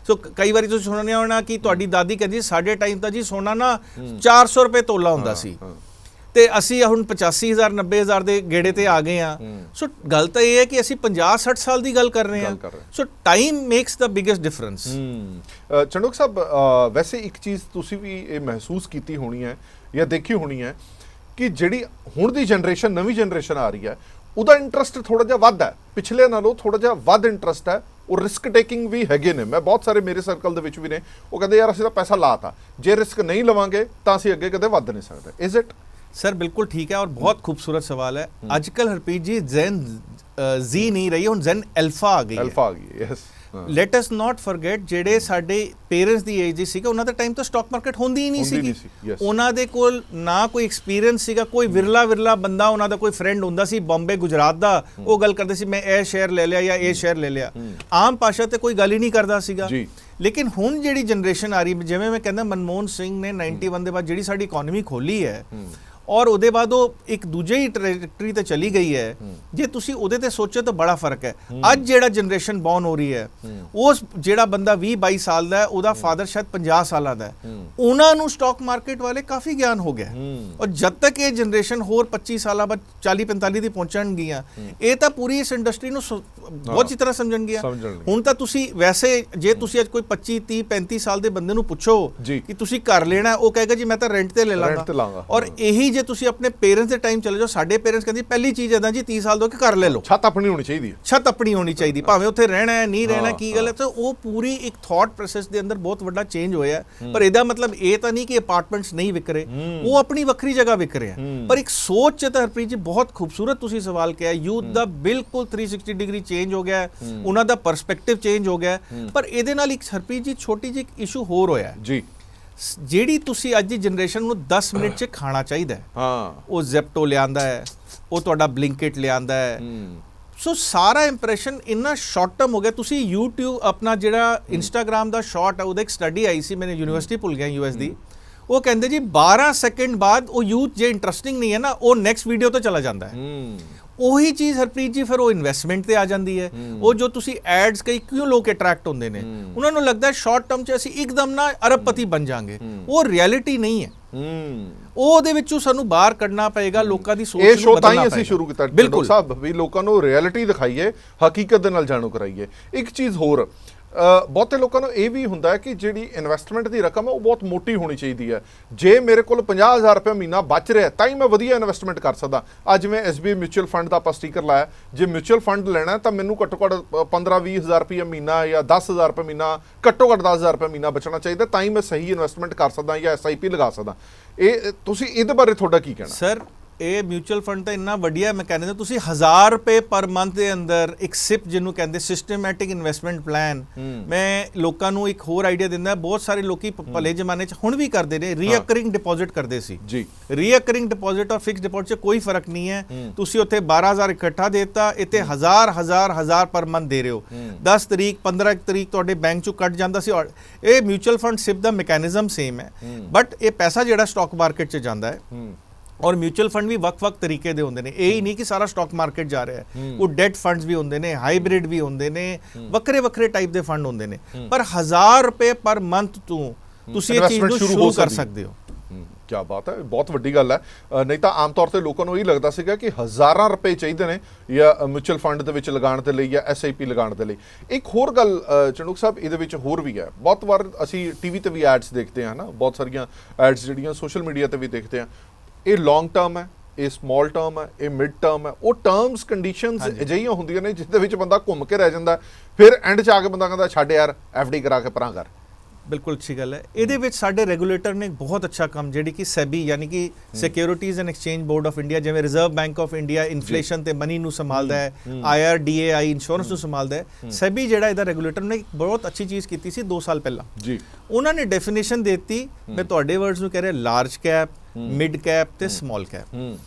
ਸੋ ਕਈ ਵਾਰੀ ਤੁਸੀਂ ਸੁਣਿਆ ਹੋਣਾ ਕਿ ਤੁਹਾਡੀ ਦਾਦੀ ਕਹਿੰਦੀ ਸਾਡੇ ਟਾਈਮ ਤਾਂ ਜੀ ਸੋਨਾ ਨਾ 400 ਰੁਪਏ ਤੋਲਾ ਹੁੰਦਾ ਸੀ। ਤੇ ਅਸੀਂ ਹੁਣ 85000 90000 ਦੇ ਗੇੜੇ ਤੇ ਆ ਗਏ ਆ ਸੋ ਗੱਲ ਤਾਂ ਇਹ ਹੈ ਕਿ ਅਸੀਂ 50 60 ਸਾਲ ਦੀ ਗੱਲ ਕਰ ਰਹੇ ਹਾਂ। So time makes the biggest difference Chandok Sahib ਵੈਸੇ ਇੱਕ ਚੀਜ਼ ਤੁਸੀਂ ਵੀ ਇਹ ਮਹਿਸੂਸ ਕੀਤੀ ਹੋਣੀ ਹੈ ਜਾਂ ਦੇਖੀ ਹੋਣੀ ਹੈ ਕਿ ਜਿਹੜੀ ਹੁਣ ਦੀ ਜਨਰੇਸ਼ਨ ਨਵੀਂ ਜਨਰੇਸ਼ਨ ਆ ਰਹੀ ਹੈ ਉਹਦਾ ਇੰਟਰਸਟ ਥੋੜਾ ਜਿਹਾ ਵੱਧ ਹੈ। ਪਿਛਲੇ ਨਾਲੋਂ ਥੋੜਾ ਜਿਹਾ ਵੱਧ ਇੰਟਰਸਟ ਹੈ। ਉਹ ਰਿਸਕ ਟੇਕਿੰਗ ਵੀ ਹੈਗੇ ਨੇ। ਮੈਂ ਬਹੁਤ ਸਾਰੇ ਮੇਰੇ ਸਰਕਲ ਦੇ ਵਿੱਚ ਵੀ ਨੇ। ਉਹ ਕਹਿੰਦੇ ਯਾਰ ਅਸੀਂ ਤਾਂ ਪੈਸਾ ਲਾਤਾ। ਜੇ ਰਿਸਕ ਨਹੀਂ ਲਵਾਂਗੇ ਤਾਂ ਅਸੀਂ ਅੱਗੇ ਕਦੇ ਵੱਧ ਨਹੀਂ ਸਕਦੇ। ਇਜ਼ ਇਟ ਸਰ ਬਿਲਕੁਲ ਠੀਕ ਹੈ ਔਰ ਬਹੁਤ ਖੂਬਸੂਰਤ ਸਵਾਲ ਹੈ ਅੱਜ ਕੱਲ ਹਰਪ੍ਰੀਤ ਜੀ ਜ਼ੈਨ ਜ਼ੀ ਨਹੀਂ ਰਹੀ ਹੁਣ ਜ਼ੈਨ ਅਲਫਾ ਆ ਗਈ ਹੈ ਅਲਫਾ ਆ ਗਈ yes let us not forget ਜਿਹੜੇ ਸਾਡੇ ਪੇਰੈਂਟਸ ਦੀ ਏਜ ਦੀ ਸੀਗਾ ਉਹਨਾਂ ਦਾ ਟਾਈਮ ਤਾਂ ਸਟਾਕ ਮਾਰਕੀਟ ਹੁੰਦੀ ਹੀ ਨਹੀਂ ਸੀਗੀ. ਉਹਨਾਂ ਦੇ ਕੋਲ ਨਾ ਕੋਈ ਐਕਸਪੀਰੀਅੰਸ ਸੀਗਾ ਕੋਈ ਵਿਰਲਾ ਵਿਰਲਾ ਬੰਦਾ ਉਹਨਾਂ ਦਾ ਕੋਈ ਫਰੈਂਡ ਹੁੰਦਾ ਸੀ ਬੰਬੇ ਗੁਜਰਾਤ ਦਾ ਉਹ ਗੱਲ ਕਰਦੇ ਸੀ ਮੈਂ ਇਹ ਸ਼ੇਅਰ ਲੈ ਲਿਆ ਜਾਂ ਇਹ ਸ਼ੇਅਰ ਲੈ ਲਿਆ ਆਮ ਭਾਸ਼ਾ ਤੇ ਕੋਈ ਗੱਲ ਹੀ ਨਹੀਂ ਕਰਦਾ ਸੀਗਾ ਜੀ। ਲੇਕਿਨ ਹੁਣ ਜਿਹੜੀ ਜਨਰੇਸ਼ਨ ਆ ਰਹੀ ਜਿਵੇਂ ਮੈਂ ਕਹਿੰਦਾ ਮਨਮੋਹਨ ਸਿੰਘ ਨੇ 91 ਦੇ ਬਾਅਦ ਜਿਹੜੀ ਸਾਡੀ ਇਕਨੋਮੀ ਖੋਲੀ ਹੈ ਔਰ ਉਹਦੇ ਬਾਅਦ ਉਹ ਇੱਕ ਦੂਜੇ ਹੀ ਟ੍ਰੈਜੈਕਟਰੀ ਤੇ ਚਲੀ ਗਈ ਹੈ। ਜੇ ਤੁਸੀਂ ਉਹਦੇ ਤੇ ਸੋਚੋ ਤਾਂ ਬੜਾ ਫ਼ਰਕ ਹੈ। ਅੱਜ ਜਿਹੜਾ ਜਨਰੇਸ਼ਨ ਬੌਰਨ ਹੋ ਰਹੀ ਹੈ ਉਸ ਜਿਹੜਾ ਬੰਦਾ 20 22 ਸਾਲ ਦਾ ਹੈ ਉਹਦਾ ਫਾਦਰ ਸ਼ਾਇਦ 50 ਸਾਲਾਂ ਦਾ ਹੈ। ਉਹਨਾਂ ਨੂੰ ਸਟਾਕ ਮਾਰਕੀਟ ਬਾਰੇ ਕਾਫੀ ਗਿਆਨ ਹੋ ਗਿਆ। ਔਰ ਜਦ ਤੱਕ ਇਹ ਜਨਰੇਸ਼ਨ ਹੋਰ 25 ਸਾਲਾਂ ਬਾਅਦ 40 45 ਦੀ ਪਹੁੰਚਣਗੀਆਂ ਇਹ ਤਾਂ ਪੂਰੀ ਇਸ ਇੰਡਸਟਰੀ ਨੂੰ ਬਹੁਤ ਅੱਛੀ ਤਰ੍ਹਾਂ ਸਮਝਣਗੀਆਂ। ਹੁਣ ਤਾਂ ਤੁਸੀਂ ਵੈਸੇ ਜੇ ਤੁਸੀਂ ਅੱਜ ਕੋਈ 25 30 35 ਸਾਲ ਦੇ ਬੰਦੇ ਨੂੰ ਪੁੱਛੋ। ਕਿ ਤੁਸੀਂ ਘਰ ਲੈਣਾ ਉਹ ਕਹੇਗਾ ਜੀ ਮੈਂ ਤਾਂ ਰੈਂਟ ਤੇ ਲੈ ਲਾਂਗਾ। ਔਰ ਇਹੀ ਜੇ ਤੁਸੀਂ ਆਪਣੇ ਪੇਰੈਂਟਸ ਦੇ ਟਾਈਮ ਚਲੇ ਜਾਓ ਸਾਡੇ ਪੇਰੈਂਟਸ ਕਹਿੰਦੇ ਪਹਿਲੀ ਚੀਜ਼ ਇਦਾਂ ਜੀ 30 ਸਾਲ ਦੋ ਕਿ ਘਰ ਲੈ ਲਓ। ਛੱਤ ਆਪਣੀ ਹੋਣੀ ਚਾਹੀਦੀ ਹੈ। ਛੱਤ ਆਪਣੀ ਹੋਣੀ ਚਾਹੀਦੀ ਭਾਵੇਂ ਉੱਥੇ ਰਹਿਣਾ ਹੈ ਨਹੀਂ ਰਹਿਣਾ ਕੀ ਗੱਲ ਹੈ। ਤਾਂ ਉਹ ਪੂਰੀ ਇੱਕ ਥਾਟ ਪ੍ਰੋਸੈਸ ਦੇ ਅੰਦਰ ਬਹੁਤ ਵੱਡਾ ਚੇਂਜ ਹੋਇਆ। ਪਰ ਇਹਦਾ ਮਤਲਬ ਇਹ ਤਾਂ ਨਹੀਂ ਕਿ ਅਪਾਰਟਮੈਂਟਸ ਨਹੀਂ ਵਿਕ ਰਹੇ। ਉਹ ਆਪਣੀ ਵੱਖਰੀ ਜਗ੍ਹਾ ਵਿਕ ਰਹੇ ਆ ਪਰ ਇੱਕ ਸੋਚ ਚ ਤਾਂ ਹਰਪ੍ਰੀਤ ਜੀ ਬਹੁਤ ਖੂਬਸੂਰਤ ਤੁਸੀਂ ਸਵਾਲ ਕਿਹਾ ਯੂਥ ਦਾ ਬਿਲਕੁਲ 360 ਡਿਗਰੀ ਚੇਂਜ ਹੋ ਗਿਆ ਉਹਨਾਂ ਦਾ ਪਰਸਪੈਕਟਿਵ ਚੇਂਜ ਹੋ ਗਿਆ। ਪਰ ਇਹਦੇ ਨਾਲ ਇੱਕ ਹਰਪ੍ਰੀਤ ਜੀ ਛੋਟੀ ਜਿਹੀ ਇਸ਼ੂ ਹੋਰ ਹੋਇਆ। ਜੀ। ਜਿਹੜੀ ਤੁਸੀਂ ਅੱਜ ਦੀ ਜਨਰੇਸ਼ਨ ਨੂੰ 10 ਮਿੰਟ ਚ ਖਾਣਾ ਚਾਹੀਦਾ ਹੈ ਹਾਂ। ਉਹ ਜ਼ੈਪਟੋ ਲਿਆਂਦਾ ਹੈ ਉਹ ਤੁਹਾਡਾ ਬਲਿੰਕਿਟ ਲਿਆਂਦਾ ਹੈ। ਸੋ ਸਾਰਾ ਇੰਪ੍ਰੈਸ਼ਨ ਇੰਨਾ ਸ਼ਾਰਟ ਟਰਮ ਹੋ ਗਿਆ। ਤੁਸੀਂ YouTube ਆਪਣਾ ਜਿਹੜਾ Instagram ਦਾ ਸ਼ਾਰਟ ਹੈ ਉਹਦਾ ਇੱਕ ਸਟੱਡੀ ਆਈ ਸੀ ਮੈਨੇ ਯੂਨੀਵਰਸਿਟੀ ਭੁੱਲ ਗਿਆ ਯੂਐਸ ਦੀ ਉਹ ਕਹਿੰਦੇ ਜੀ 12 ਸੈਕਿੰਡ ਬਾਅਦ ਉਹ ਯੂਥ ਜੇ ਇੰਟਰਸਟਿੰਗ ਨਹੀਂ ਹੈ ਨਾ ਉਹ ਨੈਕਸਟ ਵੀਡੀਓ ਤੇ ਚਲਾ ਜਾਂਦਾ ਹੈ। ਹੂੰ। ਉਹੀ ਚੀਜ਼ ਹਰਪ੍ਰੀਤ ਜੀ ਫਿਰ ਉਹ ਇਨਵੈਸਟਮੈਂਟ ਤੇ ਆ ਜਾਂਦੀ ਹੈ। ਉਹ ਜੋ ਤੁਸੀਂ ਐਡਸ ਕਈ ਕਿਉਂ ਲੋਕ ਅਟਰੈਕਟ ਹੁੰਦੇ ਨੇ? ਉਹਨਾਂ ਨੂੰ ਲੱਗਦਾ ਹੈ ਸ਼ਾਰਟ ਟਰਮ 'ਚ ਅਸੀਂ ਇੱਕਦਮ ਨਾ ਅਰਬਪਤੀ ਬਣ ਜਾਾਂਗੇ। ਉਹ ਰਿਐਲਿਟੀ ਨਹੀਂ ਹੈ। ਹੂੰ। ਉਹ ਉਹਦੇ ਵਿੱਚੋਂ ਸਾਨੂੰ ਬਾਹਰ ਕੱਢਣਾ ਪਏਗਾ ਲੋਕਾਂ ਦੀ ਸੋਚ ਇਹ ਨੂੰ ਸ਼ੋਅ ਤਾਂ ਹੀ ਬਦਲਣਾ ਅਸੀਂ ਪਏਗਾ। ਸ਼ੁਰੂ ਕੀਤਾ ਬਿਲਕੁਲ। ਡਾਕਟਰ ਸਾਹਿਬ ਵੀ ਲੋਕਾਂ ਨੂੰ ਰਿਐਲਿਟੀ ਦਿਖਾਈਏ ਹਕੀਕਤ ਦੇ ਨਾਲ ਜਾਣੂ ਕਰਾਈਏ। ਇੱਕ ਚੀਜ਼ ਹੋਰ ਬਹੁਤੇ ਲੋਕਾਂ ਨੂੰ ਇਹ ਵੀ ਹੁੰਦਾ ਹੈ ਕਿ ਜਿਹੜੀ ਇਨਵੈਸਟਮੈਂਟ ਦੀ ਰਕਮ ਹੈ ਉਹ ਬਹੁਤ ਮੋਟੀ ਹੋਣੀ ਚਾਹੀਦੀ ਹੈ। ਜੇ ਮੇਰੇ ਕੋਲ 50000 ਰੁਪਏ ਮਹੀਨਾ ਬਚ ਰਿਹਾ ਤਾਂ ਹੀ ਮੈਂ ਵਧੀਆ ਇਨਵੈਸਟਮੈਂਟ ਕਰ ਸਕਦਾ। ਅੱਜ ਜਿਵੇਂ SBI ਮਿਊਚੁਅਲ ਫੰਡ ਦਾ ਆਪਾਂ ਸਟicker ਲਾਇਆ ਜੇ ਮਿਊਚੁਅਲ ਫੰਡ ਲੈਣਾ ਤਾਂ ਮੈਨੂੰ ਘੱਟੋ ਘੱਟ 15 20000 ਰੁਪਏ ਮਹੀਨਾ ਜਾਂ 10000 ਰੁਪਏ ਮਹੀਨਾ, ਘੱਟੋ ਘੱਟ 10000 ਰੁਪਏ ਮਹੀਨਾ ਬਚਣਾ ਚਾਹੀਦਾ ਤਾਂ ਹੀ ਮੈਂ ਸਹੀ ਇਨਵੈਸਟਮੈਂਟ ਕਰ ਸਕਦਾ ਜਾਂ SIP ਲਗਾ ਸਕਦਾ। ਇਹ, ਤੁਸੀਂ ਇਹਦੇ ਬਾਰੇ ਤੁਹਾਡਾ ਕੀ ਕਹਿਣਾ? ਸਰ ਇਹ ਮਿਊਚੁਅਲ ਫੰਡ ਤਾਂ ਇੰਨਾ ਵਧੀਆ ਮੈਕੈਨਿਜ਼ਮ ਤੁਸੀਂ 1000 ਰੁਪਏ ਪਰ ਮੰਥ ਦੇ ਅੰਦਰ ਇੱਕ ਸਿਪ ਜਿਹਨੂੰ ਕਹਿੰਦੇ ਸਿਸਟਮੈਟਿਕ ਇਨਵੈਸਟਮੈਂਟ ਪਲਾਨ ਮੈਂ ਲੋਕਾਂ ਨੂੰ ਇੱਕ ਹੋਰ ਆਈਡੀਆ ਦਿੰਦਾ ਬਹੁਤ ਸਾਰੇ ਲੋਕੀ ਭਲੇ ਜ਼ਮਾਨੇ 'ਚ ਹੁਣ ਵੀ ਕਰਦੇ ਨੇ ਰੀਅਕਰਿੰਗ ਡਿਪੋਜ਼ਿਟ ਕਰਦੇ ਸੀ। ਜੀ। ਰੀਅਕਰਿੰਗ ਡਿਪੋਜ਼ਿਟ ਔਰ ਫਿਕਸ ਡਿਪੋਜ਼ਿਟ 'ਚ ਕੋਈ ਫ਼ਰਕ ਨਹੀਂ ਹੈ। ਤੁਸੀਂ ਉੱਥੇ 12000 ਇਕੱਠਾ ਦੇਤਾ ਇੱਥੇ ਹਜ਼ਾਰ ਹਜ਼ਾਰ ਹਜ਼ਾਰ ਪਰ ਮੰਥ ਦੇ ਰਹੇ ਹੋ। 10 ਤਰੀਕ 15 ਤਰੀਕ ਤੁਹਾਡੇ ਬੈਂਕ 'ਚੋਂ ਕੱਟ ਜਾਂਦਾ ਸੀ ਔਰ ਇਹ ਮਿਊਚੁਅਲ ਫੰਡ ਸਿਪ ਦਾ ਮੈਕੈਨਿਜ਼ਮ ਸੇਮ ਹੈ। ਬਟ ਇਹ ਪੈਸਾ ਜਿਹੜਾ ਸਟਾਕ ਮਾਰਕੀਟ 'ਚ ਜਾਂਦਾ ਹੈ। ਔਰ ਮਿਊਚੁਅਲ ਫੰਡ ਵੀ ਵੱਖ-ਵੱਖ ਤਰੀਕੇ ਦੇ ਹੁੰਦੇ ਨੇ। ਇਹ ਹੀ ਨਹੀਂ ਕਿ ਸਾਰਾ ਸਟਾਕ ਮਾਰਕੀਟ ਜਾ ਰਿਹਾ ਹੈ। ਉਹ ਡੈਟ ਫੰਡਸ ਵੀ ਹੁੰਦੇ ਨੇ ਹਾਈਬ੍ਰਿਡ ਵੀ ਹੁੰਦੇ ਨੇ ਵੱਖਰੇ-ਵੱਖਰੇ ਟਾਈਪ ਦੇ ਫੰਡ ਹੁੰਦੇ ਨੇ। ਪਰ 1000 ਰੁਪਏ ਪਰ ਮੰਥ ਤੋਂ ਤੁਸੀਂ ਇਹ ਚੀਜ਼ ਨੂੰ ਸ਼ੁਰੂ ਕਰ ਸਕਦੀ। ਹੋ। ਕੀ ਬਾਤ ਹੈ ਬਹੁਤ ਵੱਡੀ ਗੱਲ ਹੈ। ਨਹੀਂ ਤਾਂ ਆਮ ਤੌਰ ਤੇ ਲੋਕਾਂ ਨੂੰ ਇਹ ਲੱਗਦਾ ਸੀਗਾ ਕਿ ਹਜ਼ਾਰਾਂ ਰੁਪਏ ਚਾਹੀਦੇ ਨੇ ਜਾਂ ਮਿਊਚੁਅਲ ਫੰਡ ਦੇ ਵਿੱਚ ਲਗਾਉਣ ਦੇ ਲਈ ਜਾਂ ਐਸਆਈਪੀ ਲਗਾਉਣ ਦੇ ਲਈ। ਇੱਕ ਹੋਰ ਗੱਲ ਚੰਡੂਕ ਸਾਹਿਬ ਇਹਦੇ ਵਿੱਚ ਹੋਰ ਵੀ ਹੈ। ਬਹੁਤ ਵਾਰ ਅਸੀਂ ਟੀਵੀ ਤੇ ਵੀ ਐਡਸ ਦੇਖਦੇ ਹਾਂ ਨਾ ਬਹੁਤ ਸਾਰੀਆਂ ਐਡਸ ਜਿਹੜੀਆਂ ਸੋਸ਼ਲ ਮੀਡੀਆ ਤੇ ਵੀ ਦੇਖਦੇ ਹਾਂ। ਇਹ ਲੌਂਗ ਟਰਮ ਹੈ ਇਹ ਸਮਾਲ ਟਰਮ ਹੈ ਇਹ ਮਿਡ ਟਰਮ ਹੈ। ਉਹ ਟਰਮਸ ਕੰਡੀਸ਼ਨਸ ਅਜਿਹੀਆਂ ਹੁੰਦੀਆਂ ਨੇ ਜਿਸ ਦੇ ਵਿੱਚ ਬੰਦਾ ਘੁੰਮ ਕੇ ਰਹਿ ਜਾਂਦਾ। ਫਿਰ ਐਂਡ 'ਚ ਆ ਕੇ ਬੰਦਾ ਕਹਿੰਦਾ ਛੱਡ ਯਾਰ ਐਫਡੀ ਕਰਾ ਕੇ ਪਰਾਂ ਕਰ। ਬਿਲਕੁਲ ਅੱਛੀ ਗੱਲ ਹੈ। ਇਹਦੇ ਵਿੱਚ ਸਾਡੇ ਰੈਗੂਲੇਟਰ ਨੇ ਬਹੁਤ ਅੱਛਾ ਕੰਮ ਜਿਹੜੀ ਕਿ ਸੈਬੀ ਯਾਨੀ ਕਿ securities and exchange board of India ਜਿਵੇਂ reserve bank of India inflation ਤੇ ਮਨੀ ਨੂੰ ਸੰਭਾਲਦਾ ਹੈ ਆਈਆਰਡੀਏਆਈ ਇੰਸ਼ੋਰੈਂਸ ਨੂੰ ਸੰਭਾਲਦਾ ਹੈ। ਸੈਬੀ ਜਿਹੜਾ ਇਹਦਾ ਰੈਗੂਲੇਟਰ ਨੇ ਬਹੁਤ ਅੱਛੀ ਚੀਜ਼ ਕੀਤੀ ਸੀ 2 ਸਾਲ ਪਹਿਲਾਂ। ਜੀ। ਉਹਨਾਂ ਨੇ ਡੈਫੀਨੇਸ਼ਨ ਦਿੱਤੀ। ਮੈਂ ਤੁਹਾਡੇ ਵਰਡਸ ਨੂੰ ਕਹਿ ਰਿਹਾ ਲਾਰਜ ਕੈਪ ਮਿਡ ਕੈਪ ਤੇ ਸਮਾਲ ਕੈਪ ਹੂੰ।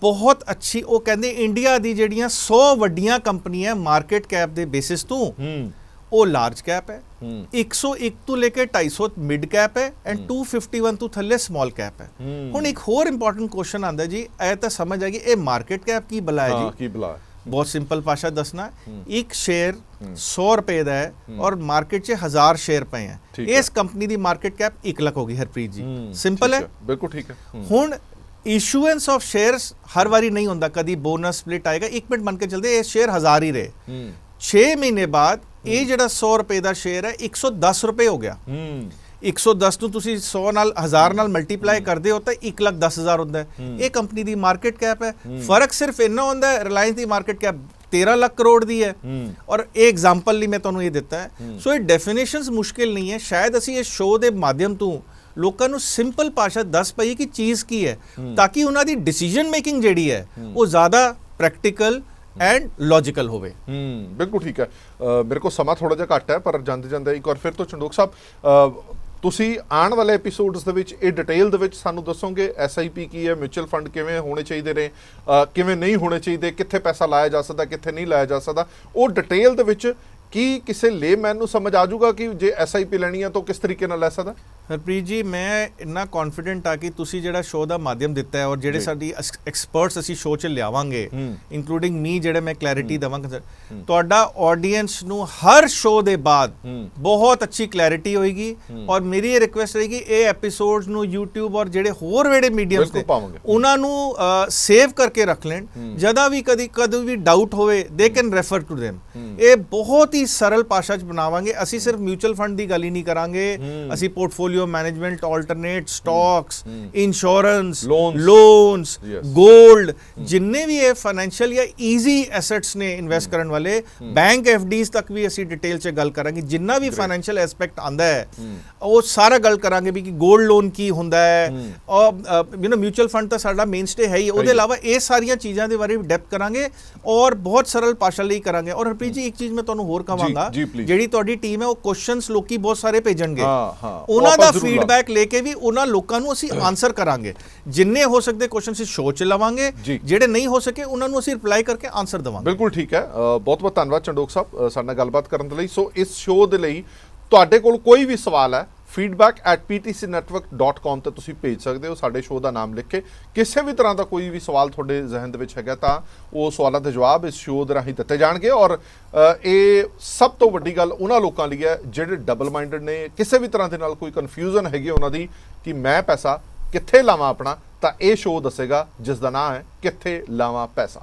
ਬਹੁਤ ਅੱਛੀ ਉਹ ਕਹਿੰਦੇ ਇੰਡੀਆ ਦੀ ਜਿਹੜੀਆਂ 100 ਵੱਡੀਆਂ ਕੰਪਨੀਆਂ ਮਾਰਕੀਟ ਕੈਪ ਦੇ ਬੇਸਿਸ ਤੋਂ ਹੂੰ। ਉਹ ਲਾਰਜ ਕੈਪ ਹੈ। ਹੂੰ। 101 ਤੋਂ ਲੈ ਕੇ 250 ਮਿਡ ਕੈਪ ਹੈ ਐਂਡ 251 ਤੋਂ ਥੱਲੇ ਸਮਾਲ ਕੈਪ ਹੈ। ਹੂੰ। ਹੁਣ ਇੱਕ ਹੋਰ ਇੰਪੋਰਟੈਂਟ ਕੁਐਸਚਨ ਆਂਦਾ ਜੀ ਇਹ ਤਾਂ ਸਮਝ ਆ ਗਈ ਇਹ ਮਾਰਕੀਟ ਕੈਪ ਕੀ ਬਲਾ ਹੈ ਹਾਂ ਜੀ? ਕੀ ਬਲਾ ਬਹੁਤ ਸਿੰਪਲ ਭਾਸ਼ਾ ਦੱਸਣਾ ਹੈ। ਇੱਕ ਸ਼ੇਅਰ 100 ਰੁਪਏ ਦਾ ਹੈ ਔਰ ਮਾਰਕੀਟ 'ਚ 1000 ਸ਼ੇਅਰ ਪਏ ਹੈ ਹੈ। ਇਸ ਕੰਪਨੀ ਦੀ ਮਾਰਕੀਟ ਕੈਪ 1 ਲੱਖ ਹੋਗੀ ਹਰਪ੍ਰੀਤ ਜੀ ਹੂੰ, ਸਿੰਪਲ ਹੈ ਬਿਲਕੁਲ ਠੀਕ ਹੈ ਹੂੰ, ਹੁਣ ਇਸ਼ੂਐਂਸ ਆਫ ਸ਼ੇਅਰਸ ਹਰ ਵਾਰੀ ਨਹੀਂ ਹੁੰਦਾ ਕਦੀ ਬੋਨਸ ਸਪਲਿਟ ਆਏਗਾ ਇੱਕ ਮਿੰਟ ਮੰਨ ਕੇ ਚੱਲਦੇ ਇਹ ਸ਼ੇਅਰ 1000 ਹੀ ਰਹੇ ਹੂੰ 6 ਮਹੀਨੇ ਬਾਅਦ ਇਹ ਜਿਹੜਾ 100 ਰੁਪਏ ਦਾ ਸ਼ੇਅਰ ਹੈ 110 ਰੁਪਏ ਹੋ ਗਿਆ ਹੂੰ 110 ਨੂੰ ਤੁਸੀਂ 100 ਨਾਲ 1000 ਨਾਲ ਮਲਟੀਪਲਾਈ ਕਰਦੇ ਹੋ ਤਾਂ 1 ਲੱਖ 10000 ਹੁੰਦਾ ਹੈ। ਇਹ ਕੰਪਨੀ ਦੀ ਮਾਰਕੀਟ ਕੈਪ ਹੈ। ਫ਼ਰਕ ਸਿਰਫ ਇੰਨਾ ਹੁੰਦਾ ਹੈ ਰਿਲਾਇੰਸ ਦੀ ਮਾਰਕੀਟ ਕੈਪ 13 ਲੱਖ ਕਰੋੜ ਦੀ ਹੈ। ਔਰ ਇਹ ਐਗਜ਼ਾਮਪਲ ਲਈ ਮੈਂ ਤੁਹਾਨੂੰ ਇਹ ਦਿੱਤਾ ਹੈ। ਸੋ ਇਹ ਡੈਫੀਨੇਸ਼ਨਸ ਮੁਸ਼ਕਿਲ ਨਹੀਂ ਹੈ। ਸ਼ਾਇਦ ਅਸੀਂ ਇਸ ਸ਼ੋਅ ਦੇ ਮਾਧਿਅਮ ਤੋਂ ਲੋਕਾਂ ਨੂੰ ਸਿੰਪਲ ਭਾਸ਼ਾ ਦੱਸ ਪਈ ਕਿ ਚੀਜ਼ ਕੀ ਹੈ ਤਾਂ ਕਿ ਉਹਨਾਂ ਦੀ ਡਿਸੀਜਨ ਮੇਕਿੰਗ ਜਿਹੜੀ ਹੈ ਉਹ ਜ਼ਿਆਦਾ ਪ੍ਰੈਕਟੀਕਲ ਐਂਡ ਲੌਜੀਕਲ ਹੋਵੇ। ਹੂੰ ਬਿਲਕੁਲ ਠੀਕ ਹੈ। ਮੇਰੇ ਕੋਲ ਸਮਾਂ ਥੋੜਾ ਜਿਹਾ ਘੱਟ ਹੈ ਪਰ ਜਾਂਦੇ ਜਾਂਦੇ ਇੱਕ ਵਾਰ ਫਿਰ ਤੋਂ ਚੰਡੋਕ ਸਾਹਿਬ ਤੁਸੀਂ ਆਉਣ ਵਾਲੇ ਐਪੀਸੋਡਸ ਦੇ ਵਿੱਚ ਇਹ ਡਿਟੇਲ ਦੇ ਵਿੱਚ ਸਾਨੂੰ ਦੱਸੋਗੇ ਐਸਆਈਪੀ ਕੀ ਹੈ ਮਿਊਚੁਅਲ ਫੰਡ ਕਿਵੇਂ ਹੋਣੇ ਚਾਹੀਦੇ ਨੇ ਕਿਵੇਂ ਨਹੀਂ ਹੋਣੇ ਚਾਹੀਦੇ, ਕਿੱਥੇ ਪੈਸਾ ਲਾਇਆ ਜਾ ਸਕਦਾ, ਕਿੱਥੇ ਨਹੀਂ ਲਾਇਆ ਜਾ ਸਕਦਾ। ਉਹ ਡਿਟੇਲ ਦੇ ਵਿੱਚ ਕੀ ਕਿਸੇ ਲੇਮੈਨ ਨੂੰ ਸਮਝ ਆ ਜਾਊਗਾ ਕਿ ਜੇ ਐਸਆਈਪੀ ਲੈਣੀ ਹੈ ਤਾਂ ਉਹ ਕਿਸ ਤਰੀਕੇ ਨਾਲ ਲੈ ਸਕਦਾ? ਹਰਪ੍ਰੀਤ ਜੀ ਮੈਂ ਇੰਨਾ ਕੌਨਫੀਡੈਂਟ ਆ ਕਿ ਤੁਸੀਂ ਜਿਹੜਾ ਸ਼ੋਅ ਦਾ ਮਾਧਿਅਮ ਦਿੱਤਾ ਹੈ ਔਰ ਜਿਹੜੇ। ਸਾਡੀ ਐਕਸਪਰਟਸ ਅਸੀਂ ਸ਼ੋਅ 'ਚ ਲਿਆਵਾਂਗੇ। ਇਨਕਲੂਡਿੰਗ ਮੀ ਜਿਹੜੇ ਮੈਂ ਕਲੈਰਿਟੀ ਦਵਾਂਗਾ ਤੁਹਾਡਾ ਆਡੀਅנס ਨੂੰ ਹਰ ਸ਼ੋਅ ਦੇ ਬਾਅਦ। ਬਹੁਤ ਅੱਛੀ ਕਲੈਰਿਟੀ ਹੋਏਗੀ ਔਰ ਮੇਰੀ ਇਹ ਰਿਕੁਐਸਟ ਰਹੇਗੀ ਇਹ ਐਪੀਸੋਡਸ ਨੂੰ YouTube ਔਰ ਜਿਹੜੇ ਹੋਰ ਵੇੜੇ ਮੀਡੀਅਮਸ ਪਾਵਾਂਗੇ। ਉਹਨਾਂ ਨੂੰ ਸੇਵ ਕਰਕੇ ਰੱਖ ਲੈਣ ਜਦਾਂ ਵੀ ਕਦੀ ਕਦੋਂ ਵੀ ਡਾਊਟ ਹੋਵੇ they can refer to them ਇਹ ਬਹੁਤ ਹੀ ਸਰਲ ਭਾਸ਼ਾ ਚ ਬਣਾਵਾਂਗੇ ਅਸੀਂ ਸਿਰਫ ਮਿਊਚੁਅਲ ਫੰਡ ਦੀ ਗੱਲ ਹੀ ਨਹੀਂ ਕਰਾਂਗੇ ਅਸੀਂ portfolio portfolio management, alternate stocks, insurance, loans, gold, ਜਿੰਨੇ ਵੀ ਇਹ ਫਾਈਨੈਂਸ਼ੀਅਲ ਜਾਂ ਈਜ਼ੀ ਐਸੈਟਸ ਨੇ ਇਨਵੈਸਟ ਕਰਨ ਵਾਲੇ ਬੈਂਕ ਐਫਡੀਜ਼ ਤੱਕ ਵੀ ਅਸੀਂ ਡਿਟੇਲ 'ਚ ਗੱਲ ਕਰਾਂਗੇ ਜਿੰਨਾ ਵੀ ਫਾਈਨੈਂਸ਼ੀਅਲ ਐਸਪੈਕਟ ਆਂਦਾ ਹੈ ਉਹ ਸਾਰਾ ਗੱਲ ਕਰਾਂਗੇ ਵੀ ਕਿ 골ਡ ਲੋਨ ਕੀ ਹੁੰਦਾ ਹੈ ਔਰ ਯੂ نو ਮਿਊਚੁਅਲ ਫੰਡ ਤਾਂ ਸਾਡਾ ਮੇਨ ਸਟੇ ਹੈ ਹੀ ਉਹਦੇ ਇਲਾਵਾ ਇਹ ਸਾਰੀਆਂ ਚੀਜ਼ਾਂ ਦੇ ਬਾਰੇ ਵੀ ਡੈਪ ਕਰਾਂਗੇ ਔਰ ਬਹੁਤ ਸਰਲ ਭਾਸ਼ਾ ਲਈ ਕਰਾਂਗੇ ਔਰ ਹਰਪ੍ਰੀਤ ਜੀ ਇੱਕ ਚੀਜ਼ ਮੈਂ ਤੁਹਾਨੂੰ ਹੋਰ ਕਹਾਂਗਾ ਜਿਹੜੀ ਤੁਹਾਡੀ ਟੀਮ ਹੈ ਉਹ ਕੁਐਸਚਨਸ ਲੋਕੀ ਬਹੁਤ ਸਾਰੇ ਭੇਜਣਗੇ ਉਹਨਾਂ ਦਾ ਫੀਡਬੈਕ ਲੈ ਕੇ ਵੀ ਉਹਨਾਂ ਲੋਕਾਂ ਨੂੰ ਅਸੀਂ ਆਨਸਰ ਕਰਾਂਗੇ। ਜਿੰਨੇ ਹੋ ਸਕਦੇ ਕੁਐਸਚਨ ਅਸੀਂ ਸ਼ੋਅ 'ਚ ਲਵਾਂਗੇ। ਜਿਹੜੇ ਨਹੀਂ ਹੋ ਸਕੇ ਉਹਨਾਂ ਨੂੰ ਅਸੀਂ ਰਿਪਲਾਈ ਕਰਕੇ ਆਨਸਰ ਦੇਵਾਂਗੇ। ਬਿਲਕੁਲ ਠੀਕ ਹੈ। ਬਹੁਤ ਬਹੁਤ ਧੰਨਵਾਦ ਚੰਡੋਕ ਸਾਹਿਬ ਸਾਡੇ ਨਾਲ ਗੱਲਬਾਤ ਕਰਨ ਦੇ ਲਈ। ਸੋ ਇਸ ਸ਼ੋਅ ਦੇ ਲਈ ਤੁਹਾਡੇ ਕੋਲ ਕੋਈ ਵੀ ਸਵਾਲ ਹੈ feedback@ptcnetwork.com ਤੇ ਤੁਸੀਂ ਭੇਜ ਸਕਦੇ ਹੋ, ਸਾਡੇ ਸ਼ੋਅ ਦਾ ਨਾਮ ਲਿਖ ਕੇ। ਕਿਸੇ ਵੀ ਤਰ੍ਹਾਂ ਦਾ ਕੋਈ ਵੀ ਸਵਾਲ ਤੁਹਾਡੇ ਜ਼ਿਹਨ ਦੇ ਵਿੱਚ ਹੈਗਾ ਤਾਂ ਉਹ ਸਵਾਲਾਂ ਦੇ ਜਵਾਬ ਇਸ ਸ਼ੋਅ ਦੇ ਰਾਹੀਂ ਦਿੱਤੇ ਜਾਣਗੇ। ਔਰ ਇਹ ਸਭ ਤੋਂ ਵੱਡੀ ਗੱਲ ਉਹਨਾਂ ਲੋਕਾਂ ਲਈ ਹੈ ਜਿਹੜੇ ਡਬਲ ਮਾਈਂਡਡ ਨੇ। ਕਿਸੇ ਵੀ ਤਰ੍ਹਾਂ ਦੇ ਨਾਲ ਕੋਈ ਕਨਫਿਊਜ਼ਨ ਹੈਗੀ ਉਹਨਾਂ ਦੀ ਕਿ ਮੈਂ ਪੈਸਾ ਕਿੱਥੇ ਲਾਵਾਂ ਆਪਣਾ, ਤਾਂ ਇਹ ਸ਼ੋਅ ਦੱਸੇਗਾ ਜਿਸ ਦਾ ਨਾਮ ਹੈ ਕਿੱਥੇ ਲਾਵਾਂ ਪੈਸਾ।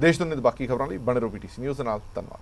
ਦੇਸ਼ ਦੁਨੀਆ ਦੀ ਬਾਕੀ ਖਬਰਾਂ ਲਈ ਬਣੇ ਰਹੋ ਪੀਟੀਸੀ ਨਿਊਜ਼ ਦੇ ਨਾਲ। ਧੰਨਵਾਦ।